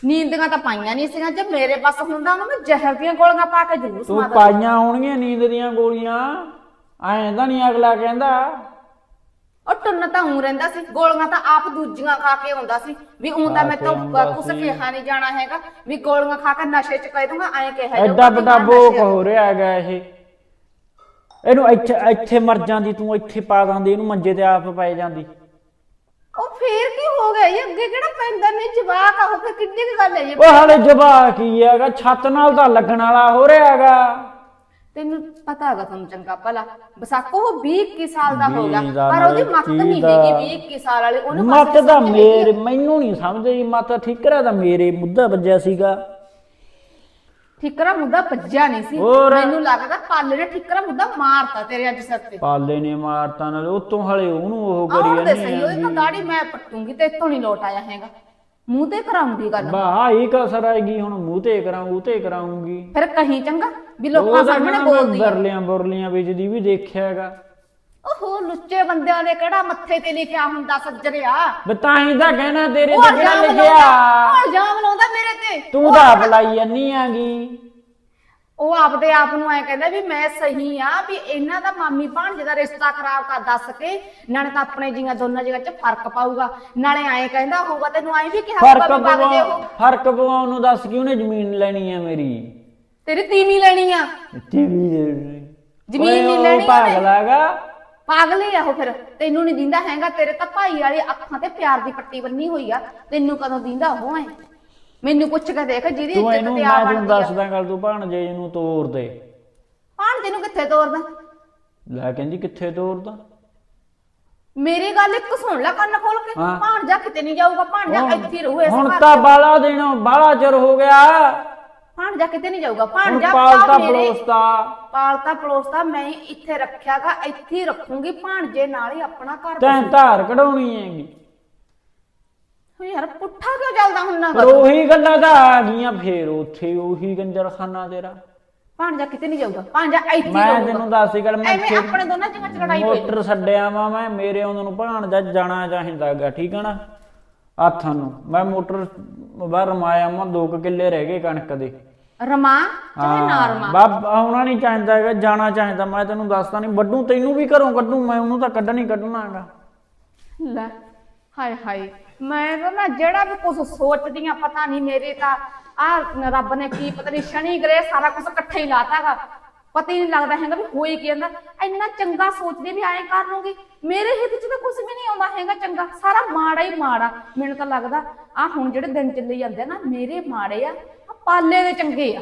ਨੀਂਦੀਆਂ ਤਾਂ ਪਾਈਆਂ ਨਹੀਂ ਸੀਗੀਆਂ ਜੇ ਮੇਰੇ ਪਾਸ ਹੁੰਦਾ ਉਹਨੂੰ ਮੈਂ ਜ਼ਹਿਰ ਦੀਆਂ ਗੋਲੀਆਂ ਪਾ ਕੇ ਜ਼ਰੂਰ ਤੂੰ। ਪਾਈਆਂ ਹੋਣਗੀਆਂ ਨੀਂਦ ਦੀਆਂ ਗੋਲੀਆਂ ਐਂ ਤਾਂ ਨਹੀਂ ਅਗਲਾ ਕਹਿੰਦਾ ਉਹ ਟੁੰਨ ਤਾਂ ਉਂ ਰਹਿੰਦਾ ਸੀ ਗੋਲੀਆਂ ਤਾਂ ਆਪ ਦੂਜੀਆਂ ਖਾ ਕੇ ਆਉਂਦਾ ਸੀ ਵੀ ਉਂ ਤਾਂ ਮੈਂ ਕੇ ਤਾਂ ਆਉਂਦਾ ਕੁਛ ਸੀ। ਕਿਹਾ ਨਹੀਂ ਜਾਣਾ ਹੈਗਾ ਵੀ ਗੋਲੀਆਂ ਖਾ ਕੇ ਨਸ਼ੇ ਚ ਕਹਿ ਦੂੰਗਾ ਐਂ ਕਿਹਾ ਐਡਾ ਜਾਊਗਾ ਵੀ ਵੱਡਾ ਹਾਂ ਬੋਕ ਨਸ਼ੇ। ਹੋ ਰਿਹਾ ਹੈਗਾ ਇਹ ਇਹਨੂੰ ਇੱਥੇ ਇੱਥੇ ਮਰ ਜਾਂਦੀ ਤੂੰ ਇੱਥੇ ਪਾ ਦਿੰਦੀ ਇਹਨੂੰ ਮੰਜੇ ਤੇ ਆਪ ਪੈ ਜਾਂਦੀ। ਉਹ ਫੇਰ ਕੀ ਹੋ ਗਿਆ ਇਹ ਅੱਗੇ ਕਿਹੜਾ ਪੈਂਦਾ? ਨਹੀਂ ਜਵਾਕ ਆ ਉਹ ਫੇਰ ਕਿੰਨੀ ਕੁ ਗੱਲ ਹੈ ਇਹ ਉਹ ਹਾਲੇ ਜਵਾ ਕੀ ਹੈਗਾ ਛੱਤ ਨਾਲ ਤਾਂ ਲੱਗਣ ਵਾਲਾ ਹੋ ਰਿਹਾ ਹੈਗਾ। ਤੈਨੂੰ ਪਤਾ ਹੈਗਾ ਤੁਹਾਨੂੰ ਚੰਗਾ ਭਲਾ। ਬਸਾਕੋ ਉਹ 20 21 ਸਾਲ ਦਾ ਹੋ ਗਿਆ ਵੀਹ ਦਾ ਪਰ ਉਹਦੀ ਨਾਲੇ ਮੱਤ ਨਹੀਂ ਤੀਹ ਦਾ। ਹੈਗੀ 20 21 ਸਾਲ ਵਾਲੀ ਉਹਨੂੰ ਮੱਤ ਦਾ ਸਮਝ ਮੇਰੇ ਮੈਨੂੰ ਨਹੀਂ ਸਮਝਦੀ ਮੱਤ ਠੀਕਰਾ ਦਾ ਮੇਰੇ ਮੁੱਦਾ ਵੱਜਿਆ ਸੀਗਾ। ਠਿਕਰਾ ਮੁੱਦਾ ਭੱਜਿਆ ਨਹੀਂ ਸੀ। ਹੋਰ? ਮੈਨੂੰ ਲੱਗਦਾ ਪਾਲੇ ਨੇ ਠਿਕਰਾ ਮੁੱਦਾ ਮਾਰਤਾ ਤੇਰੇ ਅੱਜ ਸਿਰ ਤੇ। ਪਾਲੇ ਨੇ ਮਾਰਤਾ ਨਾਲ ਉਤੋਂ ਹਲੇ ਉਹਨੂੰ ਉਹ ਕਰੀ ਆਉਣ ਦੇ ਜਾਂਦੀ ਸਹੀ ਉਹਦੀ ਤਾਂ ਦਾੜੀ ਮੈਂ ਪੱਟੂਗੀ ਤੇ ਇੱਥੋਂ ਨਹੀਂ ਲੋਟ ਆਇਆ ਹੈਗਾ। ਮੂੰਹ ਤੇ ਕਰਾਉਂਗੀ ਗੱਲ। ਬਾ ਹੀ ਕਸਰ ਆਏਗੀ ਹੁਣ ਮੂੰਹ ਤੇ ਕਰਾਂ ਮੂੰਹ ਤੇ ਕਰਾਉਂਗੀ ਫਿਰ ਕਹੀਂ ਚੰਗਾ ਵੀ ਉਹ ਲੋਕਾਂ ਸਾਹਮਣੇ ਬੋਲਦੀ ਆ। ਬਰਲੀਆਂ ਬੁਰਲੀਆਂ ਵੇਚਦੀ ਵੀ ਦੇਖਿਆ ਹੈਗਾ। ਓਹੋ ਲੁੱਚੇ ਬੰਦਿਆਂ ਦੇ ਕਿਹੜਾ ਮੱਥੇ ਤੇ ਲਿਖਿਆ ਹੁੰਦਾ ਸੱਜਰਿਆ ਬੇ ਤਾਂ ਹੀ ਤਾਂ ਕਹਿਣਾ ਤੇਰੇ ਉਹ ਤੇ ਕਿਹੜਾ ਇਲਜ਼ਾਮ ਲਿਖਿਆ। ਲਾਉਂਦਾ ਉਹ ਇਲਜ਼ਾਮ ਲਾਉਂਦਾ ਮੇਰੇ ਤੇ। ਤੂੰ ਤਾਂ ਆਪ ਲਾਈ ਜਾਨੀ ਆਗੀ ਉਹ ਆਪਦੇ ਆਪ ਨੂੰ ਐ ਕਹਿੰਦਾ ਵੀ ਮੈਂ ਸਹੀ ਆ ਵੀ ਇਹਨਾਂ ਦਾ ਮਾਮੀ ਭਾਣਜੇ ਦਾ ਰਿਸ਼ਤਾ ਖਰਾਬ ਕਰ ਦੱਸ ਕੇ ਨਾਲੇ ਤਾਂ ਆਪਣੇ ਜੀਆਂ ਦੋਨਾਂ ਜਗ੍ਹਾ 'ਚ ਫ਼ਰਕ ਪਾਊਗਾ। ਨਾਲੇ ਐ ਕਹਿੰਦਾ ਹੋਊਗਾ ਤੈਨੂੰ ਐ ਵੀ ਕਿਹਾ ਫ਼ਰਕ ਹੋਊਗਾ ਵੀ ਵਗ ਜੇ ਪਵਾ ਉਹ ਫ਼ਰਕ ਪਵਾਉਣ ਨੂੰ ਦੱਸ ਕਿ ਉਹਨੇ ਜ਼ਮੀਨ ਲੈਣੀ ਹੈ ਮੇਰੀ। ਤੇਰੀ ਤੀਵੀਂ ਲੈਣੀ ਆ। ਟੀਵੀ ਜ਼ਮੀਨ ਨਹੀਂ ਲੈਣੀ ਉਹਨੇ। ਪਾਗਲ ਹੈਗਾ। ਪਾਗਲ ਹੀ ਆ ਉਹ ਫਿਰ। ਤੈਨੂੰ ਨਹੀਂ ਦਿੰਦਾ ਹੈਗਾ ਤੇਰੇ ਤਾਂ ਭਾਈ ਵਾਲੀ ਅੱਖਾਂ ਤੇ ਪਿਆਰ ਦੀ ਪੱਟੀ ਬੰਨੀ ਹੋਈ ਆ। ਤੈਨੂੰ ਕਦੋਂ ਦਿੰਦਾ ਉਹ ਐ? ਮੈਨੂੰ ਪੁੱਛ ਕੇ ਦੇਖ ਜਿਹਦੀ ਤੂੰ ਇੱਜ਼ਤ ਇਹਨੂੰ ਤੇ ਮੈਂ ਆ ਤੈਨੂੰ ਬਣਦੀ ਆ। ਦੱਸਦਾ ਗੱਲ ਤੂੰ ਭਾਣਜੇ ਨੂੰ ਤੋਰ ਦੇ। ਭਾਣ ਤੈਨੂੰ ਕਿੱਥੇ ਤੋਰਦਾ? ਲੈ ਕਹਿੰਦੀ ਕਿੱਥੇ ਤੋਰਦਾ? ਮੇਰੀ ਗੱਲ ਇੱਕ ਸੁਣ ਲੈ ਕੰਨ ਖੋਲ ਕੇ। ਹਾਂ। ਭਾਣ ਜਾ ਕਿਤੇ ਨਹੀਂ ਜਾਊਗਾ ਭਾਣ ਜਾ ਇੱਥੇ ਹੀ ਰਹੂ ਇਸ ਹੁਣ ਘਰ ਤਾਂ। ਬਾਲਾ ਦਿਨ ਬਾਲਾ ਚਿਰ ਹੋ ਗਿਆ। ਭਾਣ ਜਾ ਕਿਤੇ ਨਹੀਂ ਜਾਊਗਾ ਹੁਣ ਜਾ ਪਾਲਤਾ ਭਰਾ ਮੇਰੇ- ਪਲੋਸਤਾ ਪਾਲਤਾ ਪਲੋਸਤਾ ਮੈਂ ਇੱਥੇ ਰੱਖਿਆਗਾ ਇੱਥੇ ਹੀ ਰੱਖੂੰਗੀ ਭਾਣਜੇ ਨਾਲ ਹੀ ਆਪਣਾ ਘਰ ਤੈਂ ਧਾਰ ਕਢਾਉਣੀ ਹੈਗੀ। ਬਸੂ। ਯਾਰ ਪੁੱਠਾ ਕਿਉਂ ਚੱਲਦਾ ਹੁੰਨਾ ਪਰ ਉਹੀ ਗੱਲਾਂ ਤਾਂ ਆ ਗਈਆਂ ਫੇਰ ਉੱਥੇ ਉਹੀ ਗੰਜਰਖਾਨਾ ਤੇਰਾ। ਭਾਣਜਾ ਕਿਤੇ ਨਹੀਂ ਜਾਊਗਾ ਭਾਣਜਾ ਇੱਥੇ ਹੀ ਮੈਂ ਰਹੂਗਾ ਤੈਨੂੰ ਦੱਸੀ ਗੱਲ ਮੈਂ ਐਵੇਂ ਆਪਣੇ ਦੋਨਾਂ ਚ ਲੜਾਈ ਹੋਈ। ਮੋਟਰ ਛੱਡਿਆ ਵਾ ਮੈਂ ਮੇਰੇ ਉਹਨਾਂ ਨੂੰ ਭਾਣਜਾ ਜਾਣਾ ਚਾਹੀਦਾਗਾ ਠੀਕ ਹੈ ਨਾ? ਆਥਾਂ ਨੂੰ। ਮੈਂ ਮੋਟਰ ਬਾਹਰ ਰਮਾਇਆ ਮੈਂ 2 ਕਿੱਲੇ ਰਹਿ ਗਏ ਕਣਕ ਦੇ। ਰਮਾ ਚਾਹੇ ਨਾ ਰਮਾ। ਬਾਬ ਆਉਣਾ ਨਹੀਂ ਚਾਹੀਦਾ ਹੈਗਾ ਜਾਣਾ ਚਾਹੀਦਾ। ਮੈਂ ਤੈਨੂੰ ਦੱਸਦਾ ਨਹੀਂ ਵੱਡੂ ਤੈਨੂੰ ਵੀ ਘਰੋਂ ਕੱਢੂ ਮੈਂ ਉਹਨੂੰ ਤਾਂ ਕੱਢਣ ਹੀ ਕੱਢਣਾ ਹੈਗਾ। ਲੈ ਹਾਏ ਹਾਏ ਮੈਂ ਤਾਂ ਨਾ ਜਿਹੜਾ ਵੀ ਕੁਝ ਸੋਚਦੀ ਆ ਪਤਾ ਨਹੀਂ ਮੇਰੇ ਤਾਂ ਆ ਰੱਬ ਨੇ ਕੀ ਪਤਾ ਨਹੀਂ ਸ਼ਨੀ ਗ੍ਰਹਿ ਸਾਰਾ ਕੁਝ ਇਕੱਠਾ ਹੀ ਲਾਤਾਗਾ ਪਤਾ ਹੀ ਨਹੀਂ ਲੱਗਦਾ ਹੈਗਾ ਵੀ ਹੋਈ ਕੀ ਜਾਂਦਾ। ਇੰਨਾ ਚੰਗਾ ਸੋਚਦੀ ਵੀ ਐਂ ਕਰ ਲੂੰਗੀ ਮੇਰੇ ਹਿੱਤ 'ਚ ਤਾਂ ਕੁਝ ਵੀ ਨਹੀਂ ਆਉਂਦਾ ਹੈਗਾ ਚੰਗਾ। ਸਾਰਾ ਮਾੜਾ ਹੀ ਮਾੜਾ ਮੈਨੂੰ ਤਾਂ ਲੱਗਦਾ ਆ ਹੁਣ ਜਿਹੜੇ ਦਿਨ ਚੱਲੇ ਜਾਂਦੇ ਆ ਨਾ ਮੇਰੇ ਮਾੜੇ ਆ ਪਾਲੇ ਦੇ ਚੰਗੇ ਆ।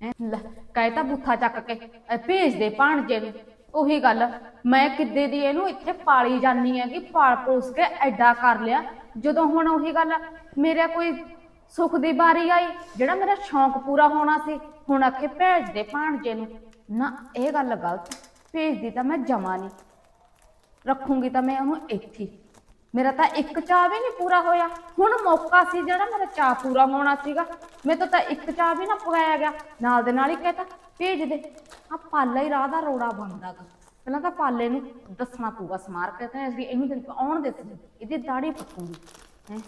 ਹੈਂ, ਲੈ ਕਹੇ ਤਾਂ ਬੁੱਥਾ ਚੱਕ ਕੇ ਅਹ ਭੇਜ ਦੇ ਭਾਣਜੇ ਨੂੰ। ਉਹੀ ਗੱਲ ਮੈਂ ਕਿੱਦੇ ਦੀ ਇਹਨੂੰ ਇੱਥੇ ਪਾਲੀ ਜਾਨੀ ਹੈ ਕਿ ਪਾਲ ਪੋਸ ਕੇ ਐਡਾ ਕਰ ਲਿਆ। ਜਦੋਂ ਹੁਣ ਉਹੀ ਗੱਲ ਮੇਰਾ ਕੋਈ ਸੁੱਖ ਦੀ ਵਾਰੀ ਆਈ ਜਿਹੜਾ ਮੇਰਾ ਸ਼ੌਂਕ ਪੂਰਾ ਹੋਣਾ ਸੀ ਹੁਣ ਆਖੇ ਭੇਜ ਦੇ ਭਾਣਜੇ ਨੂੰ। ਨਾ ਇਹ ਗੱਲ ਗਲਤ ਭੇਜਦੀ ਤਾਂ ਮੈਂ ਜਮਾ ਨਹੀਂ। ਰੱਖੂੰਗੀ ਤਾਂ ਮੈਂ ਉਹਨੂੰ ਇੱਥੇ ਹੀ। ਮੇਰਾ ਤਾਂ ਇੱਕ ਚਾਹ ਵੀ ਨਹੀਂ ਪੂਰਾ ਹੋਇਆ। ਹੁਣ ਮੌਕਾ ਸੀ ਜਿਹੜਾ ਮੇਰਾ ਚਾਹ ਪੂਰਾ ਹੋਣਾ ਸੀਗਾ। ਮੇਰੇ ਤੋਂ ਤਾਂ ਇੱਕ ਚਾਹ ਵੀ ਨਾ ਪਗਾਇਆ ਗਿਆ। ਨਾਲ ਦੇ ਨਾਲ ਹੀ ਕਹਤਾ, ਭੇਜ ਦੇ। ਆ ਪਾਲਾ ਹੀ ਰਾਹ ਦਾ ਰੋੜਾ ਬਣਦਾ ਗਾ। ਪਹਿਲਾਂ ਤਾਂ ਪਾਲੇ ਨੂੰ ਦੱਸਣਾ ਪਊਗਾ ਸਮਾਰ ਕੇ ਤਾਂ ਅਸੀਂ ਇਹਨੂੰ ਦਿਨ ਆਉਣ ਦੇ ਸੀ ਇਹਦੀ ਦਾੜੀ ਪੱਕੂਗੀ ਹੈ?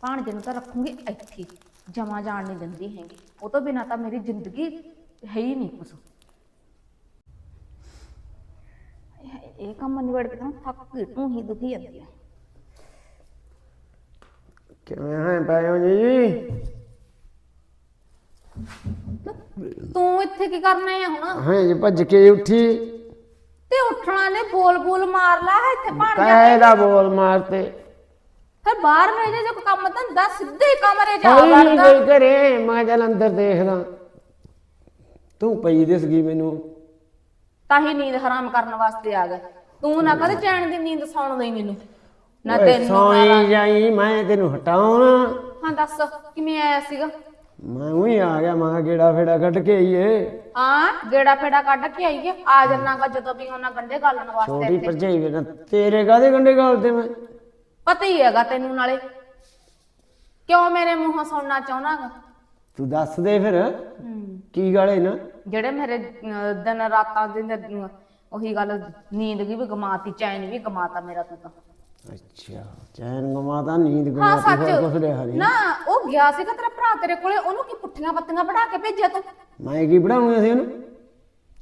ਭਾਣਜੇ ਨੂੰ ਤਾਂ ਰੱਖੂੰਗੀ ਇੱਥੇ। ਜਮਾ ਜਾਣ ਨਹੀਂ ਦਿੰਦੀ ਹੈਗੀ। ਉਹ ਤੋਂ ਬਿਨਾ ਤਾਂ ਮੇਰੀ ਜ਼ਿੰਦਗੀ ਹੈ ਹੀ ਨਹੀਂ ਕੁਛ। ਇਹ ਕੰਮ ਨਿਬੜ ਕੇ ਤਾਂ ਥੱਕ ਗਈ ਤੂੰ ਹੀ ਦੁਖੀ ਜਾਂਦੀ ਹੈ ਕਿਵੇਂ ਹੈ ਪਾਇਓ ਜੀ? ਤੂੰ ਇੱਥੇ ਕੀ ਕਰਨਾ ਹੈ ਹੁਣ? ਹਾਂ ਜੀ ਭੱਜ ਕੇ ਉੱਠੀ। ਤੇ ਉੱਠਣਾ ਨੇ ਬੋਲ ਬੋਲ ਮਾਰ ਲਾ ਇੱਥੇ ਭਾਣ ਜਾ ਕਾਇ ਦਾ ਬੋਲ ਮਾਰਤੇ? ਫਿਰ ਬਾਹਰ ਮੇਰੇ ਜੋ ਕੰਮ ਧੰਦਾ ਸਿੱਧੇ ਹੀ ਕਮਰੇ ਜਾ ਕੋਈ ਨਹੀਂ ਵੜਦਾ। ਕੋਈ ਘਰੇ ਮੈਂ ਚੱਲ ਅੰਦਰ ਦੇਖਦਾ। ਤੂੰ ਪਈ ਦਿਸ ਗਈ ਮੈਨੂੰ। ਤਾਂ ਹੀ ਨੀਂਦ ਹਰਾਮ ਕਰਨ ਵਾਸਤੇ ਆ ਗਿਆ ਤੂੰ ਨਾ ਕਦੇ ਚੈਨ ਦੀ ਨੀਂਦ ਸੌਣ ਦੇਈ ਮੈਨੂੰ। ਨਾ ਤੈਨੂੰ ਸੌਈ ਜਾਈ ਮੈਂ ਤੈਨੂੰ ਹਟਾਉਣਾ। ਹਾਂ ਦੱਸ ਕਿਵੇਂ ਆਇਆ ਸੀਗਾ? ਮੈਂ ਉਹੀ ਆ ਗਿਆ ਮਾਂ ਗੇੜਾ ਫੇੜਾ ਕੱਢ ਕੇ ਆਈਏ। ਹਾਂ ਗੇੜਾ ਫੇੜਾ ਕੱਢ ਕੇ ਆਈਏ। ਆ ਜਾਣਾਗਾ ਜਦੋਂ ਵੀ ਉਹਨਾਂ ਗੰਡੇ ਗਾਲਣ ਵਾਸਤੇ ਛੋਟੀ ਇੱਥੇ। ਭਰਜਾਈ ਵੇਣਾ ਤੇਰੇ ਕਾਦੇ ਗੰਡੇ ਗਾਲਦੇ ਮੈਂ? ਪਤਾ ਹੀ ਹੈਗਾ ਤੈਨੂੰ ਨਾਲੇ। ਕਿਉਂ ਮੇਰੇ ਮੂੰਹੋਂ ਸੁਣਨਾ ਚਾਹਣਾਗਾ ਤੂੰ ਦੱਸ ਦੇ ਫਿਰ ਕੀ ਗਾਲੇ ਨਾ? ਜਿਹੜੇ ਮੇਰੇ ਅਹ, ਦਿਨ ਰਾਤਾਂ ਦੇ ਨ- ਉਹੀ ਗੱਲ ਨੀਂਦ ਵੀ ਗਮਾਤੀ ਚੈਨ ਵੀ ਗਮਾਤਾ ਮੇਰਾ ਤੂੰ ਤਾਂ। ਅੱਛਾ ਚੈਨ ਗਮਾਤਾ ਨੀਂਦ ਹਾਂ ਗਮਾਤੀ ਹੋਰ ਕੁਛ ਰਿਹਾ ਨਹੀਂ ਨਾ ਉਹ ਗਿਆ ਸੀਗਾ ਤੇਰਾ ਭਰਾ ਤੇਰੇ ਕੋਲੇ ਉਹਨੂੰ ਕੀ ਪੁੱਠੀਆਂ ਪੱਤੀਆਂ ਬਣਾ ਕੇ ਭੇਜਿਆ ਤੂੰ? ਮੈਂ ਕੀ ਬਣਾਉਣਾ ਸੀ ਉਹਨੂੰ?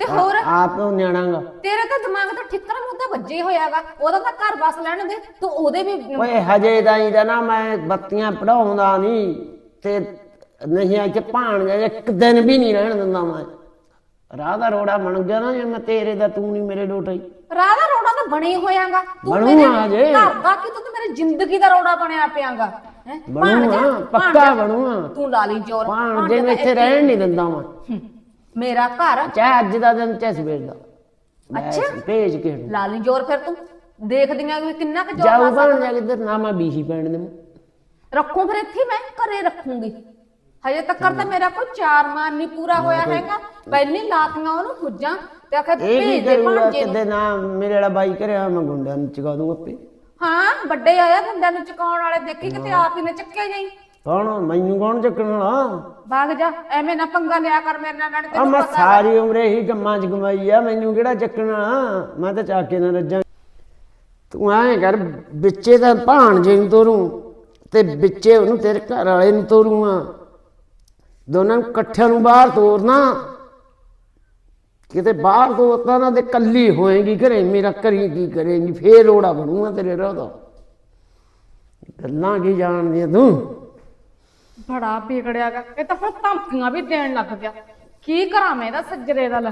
ਤੇ ਹੋਰ? ਆਪ ਉਹ ਨਿਆਣਾਗਾ ਤੇਰੇ ਤਾਂ ਦਿਮਾਗ ਤੋਂ ਠਿੱਕਰ ਮੁੱਦਾ ਵੱਜੇ ਹੋਇਆਗਾ ਉਹਦਾ ਤਾਂ ਘਰ ਬਸ ਲੈਣ ਦੇ ਤੂੰ ਉਹਦੇ ਵੀ ਓਏ ਹਜੇ ਤਾਈਂ ਤਾਂ ਨਾ ਮੈਂ ਬੱਤੀਆਂ ਪੜਾਉਂਦਾ ਨਹੀਂ ਤੇ ਨਹੀਂ ਅੱਜ ਭਾਣ ਜਾ ਇੱਕ ਦਿਨ ਵੀ ਨਹੀਂ ਰਹਿਣ ਦਿੰਦਾ ਮੈਂ। ਰਾਹ ਦਾ ਰੋੜਾ ਬਣ ਗਿਆ ਨਾ ਜੇ ਮੈਂ ਤੇਰੇ ਦਾ ਤੂੰ ਨਹੀਂ ਮੇਰੇ ਡੋਟਾਈ ਰਾਧਾ ਰੋੜਾ ਤਾਂ ਬਣੀ ਹੋਇਆਗਾ। ਤੂੰ ਬਣੂਗਾ ਜੇ। ਘਰ ਦਾ ਕਿ ਤੂੰ ਤਾਂ ਮੇਰੀ ਜ਼ਿੰਦਗੀ ਦਾ ਰੋੜਾ ਬਣਿਆ ਪਿਆਗਾ। ਹੈ? ਬਣੂਗਾ ਪੱਕਾ ਬਣੂਗਾ। ਤੂੰ ਲਾ ਲਈ ਜੋਰ। ਭਾਣ ਜੇ ਮੈਂ ਇੱਥੇ ਰਹਿਣ ਨਹੀਂ ਦਿੰਦਾ ਮੈਂ। ਹੂੰ, ਮੇਰਾ ਘਰ। ਚਾਹੇ ਅੱਜ ਦਾ ਦਿਨ ਚਾਹੇ ਸਵੇਰ ਦਾ। ਮੈਂ ਅੱਛਾ। ਭੇਜ ਕੇ ਲਾ ਲਈ ਜੋਰ ਫਿਰ ਤੂੰ। ਦੇਖਦੀਆਂ ਵੀ ਕਿੰਨਾ ਕੁ ਜੋਰ ਲਾ ਜਾਊ ਭਾਣ ਜਾ ਕਿੱਧਰ ਨਾ ਮੈਂ ਬੀਹੀ ਪੈਣ ਦੇ ਰੱਖੂ ਫਿਰ ਇੱਥੇ ਹੀ ਮੈਂ ਘਰੇ ਰੱਖੂੰਗੀ। ਹਜੇ ਤੱਕ ਤਾਂ ਮੇਰਾ ਕੋਈ ਚਾਰ ਮਾਨ ਨਹੀਂ ਪੂਰਾ ਹੋਇਆ ਹੈਗਾ। ਪਹਿਲੀ ਲਾਤੀਆਂ ਉਹਨੂੰ ਹੁੱਜਾਂ ਤੇ ਆਖੇ ਇਹ ਕੀ ਭੇਜ ਦੇ ਕਰੂਗਾ ਭਾਂਜੇ ਨੂੰ। ਕਿਤੇ ਨਾ ਮੇਰੇ ਵਾਲਾ ਬਾਈ ਕਰਿਆ ਮੈਂ ਗੁੰਡਿਆਂ ਨੂੰ ਚਗਾ ਦੂੰ ਆਪੇ। ਹਾਂ ਵੱਡੇ ਆਇਆ ਮੁੰਡਿਆਂ ਨੂੰ ਚੁਕਾਉਣ ਵਾਲੇ ਦੇਖੀ ਕਿਤੇ ਆਪ ਹੀ ਨੇ ਚੱਕੇ ਜਾਈ। ਕੌਣ? ਮੈਨੂੰ ਕੌਣ ਚੱਕਣ ਵਾਲਾ? ਭਾਗ ਜਾ ਐਵੇਂ ਨਾ ਪੰਗਾ ਲਿਆ ਕਰ ਮੇਰੇ ਨਾਲ ਨਾਲੇ ਆ ਤੈਨੂੰ ਮੈਂ ਪਤਾ ਸਾਰੀ ਉਮਰ ਇਹੀ ਕੰਮਾਂ 'ਚ ਕਮਾਈ ਆ ਮੈਨੂੰ ਕਿਹੜਾ ਚੱਕਣਾ ਮੈਂ ਤਾਂ ਚੱਕ ਕੇ ਨਾ ਰੱਜਾਂ। ਤੂੰ ਐਂ ਕਰ ਵਿੱਚੇ ਤਾਂ ਭਾਣਜੇ ਨੂੰ ਤੋਰੂ ਤੇ ਵਿੱਚੇ ਉਹਨੂੰ ਤੇਰੇ ਘਰ ਵਾਲੇ ਨੂੰ ਤੋਰੂ ਆ। ਦੋਨਾਂ ਨੂੰ ਇਕੱਠਿਆਂ ਨੂੰ ਬਾਹਰ ਤੋਰਨਾ। ਕਿਤੇ ਬਾਹਰ ਤੋਰਤਾ ਨਾ ਤੇ ਕੱਲੀ ਹੋਏਗੀ, ਘਰੇ ਮੇਰਾ ਕਰੀ ਕੀ ਕਰੇਗੀ, ਫੇਰ ਰੋੜਾ ਬਣੂਗਾ ਤੇਰੇ ਰਾਹ ਦਾ ਗੱਲਾਂ ਕੀ ਜਾਣਦੀ ਤੂੰ? ਬੜਾ ਵਿਗੜਿਆਗਾ ਇਹ ਤਾਂ ਹੁਣ ਧਮਕੀਆਂ ਵੀ ਦੇਣ ਲੱਗ ਗਿਆ। ਕੀ ਕਰਾਂ ਮੈਂ ਇਹਦਾ ਸੱਜਰੇ ਦਾ ਲੈ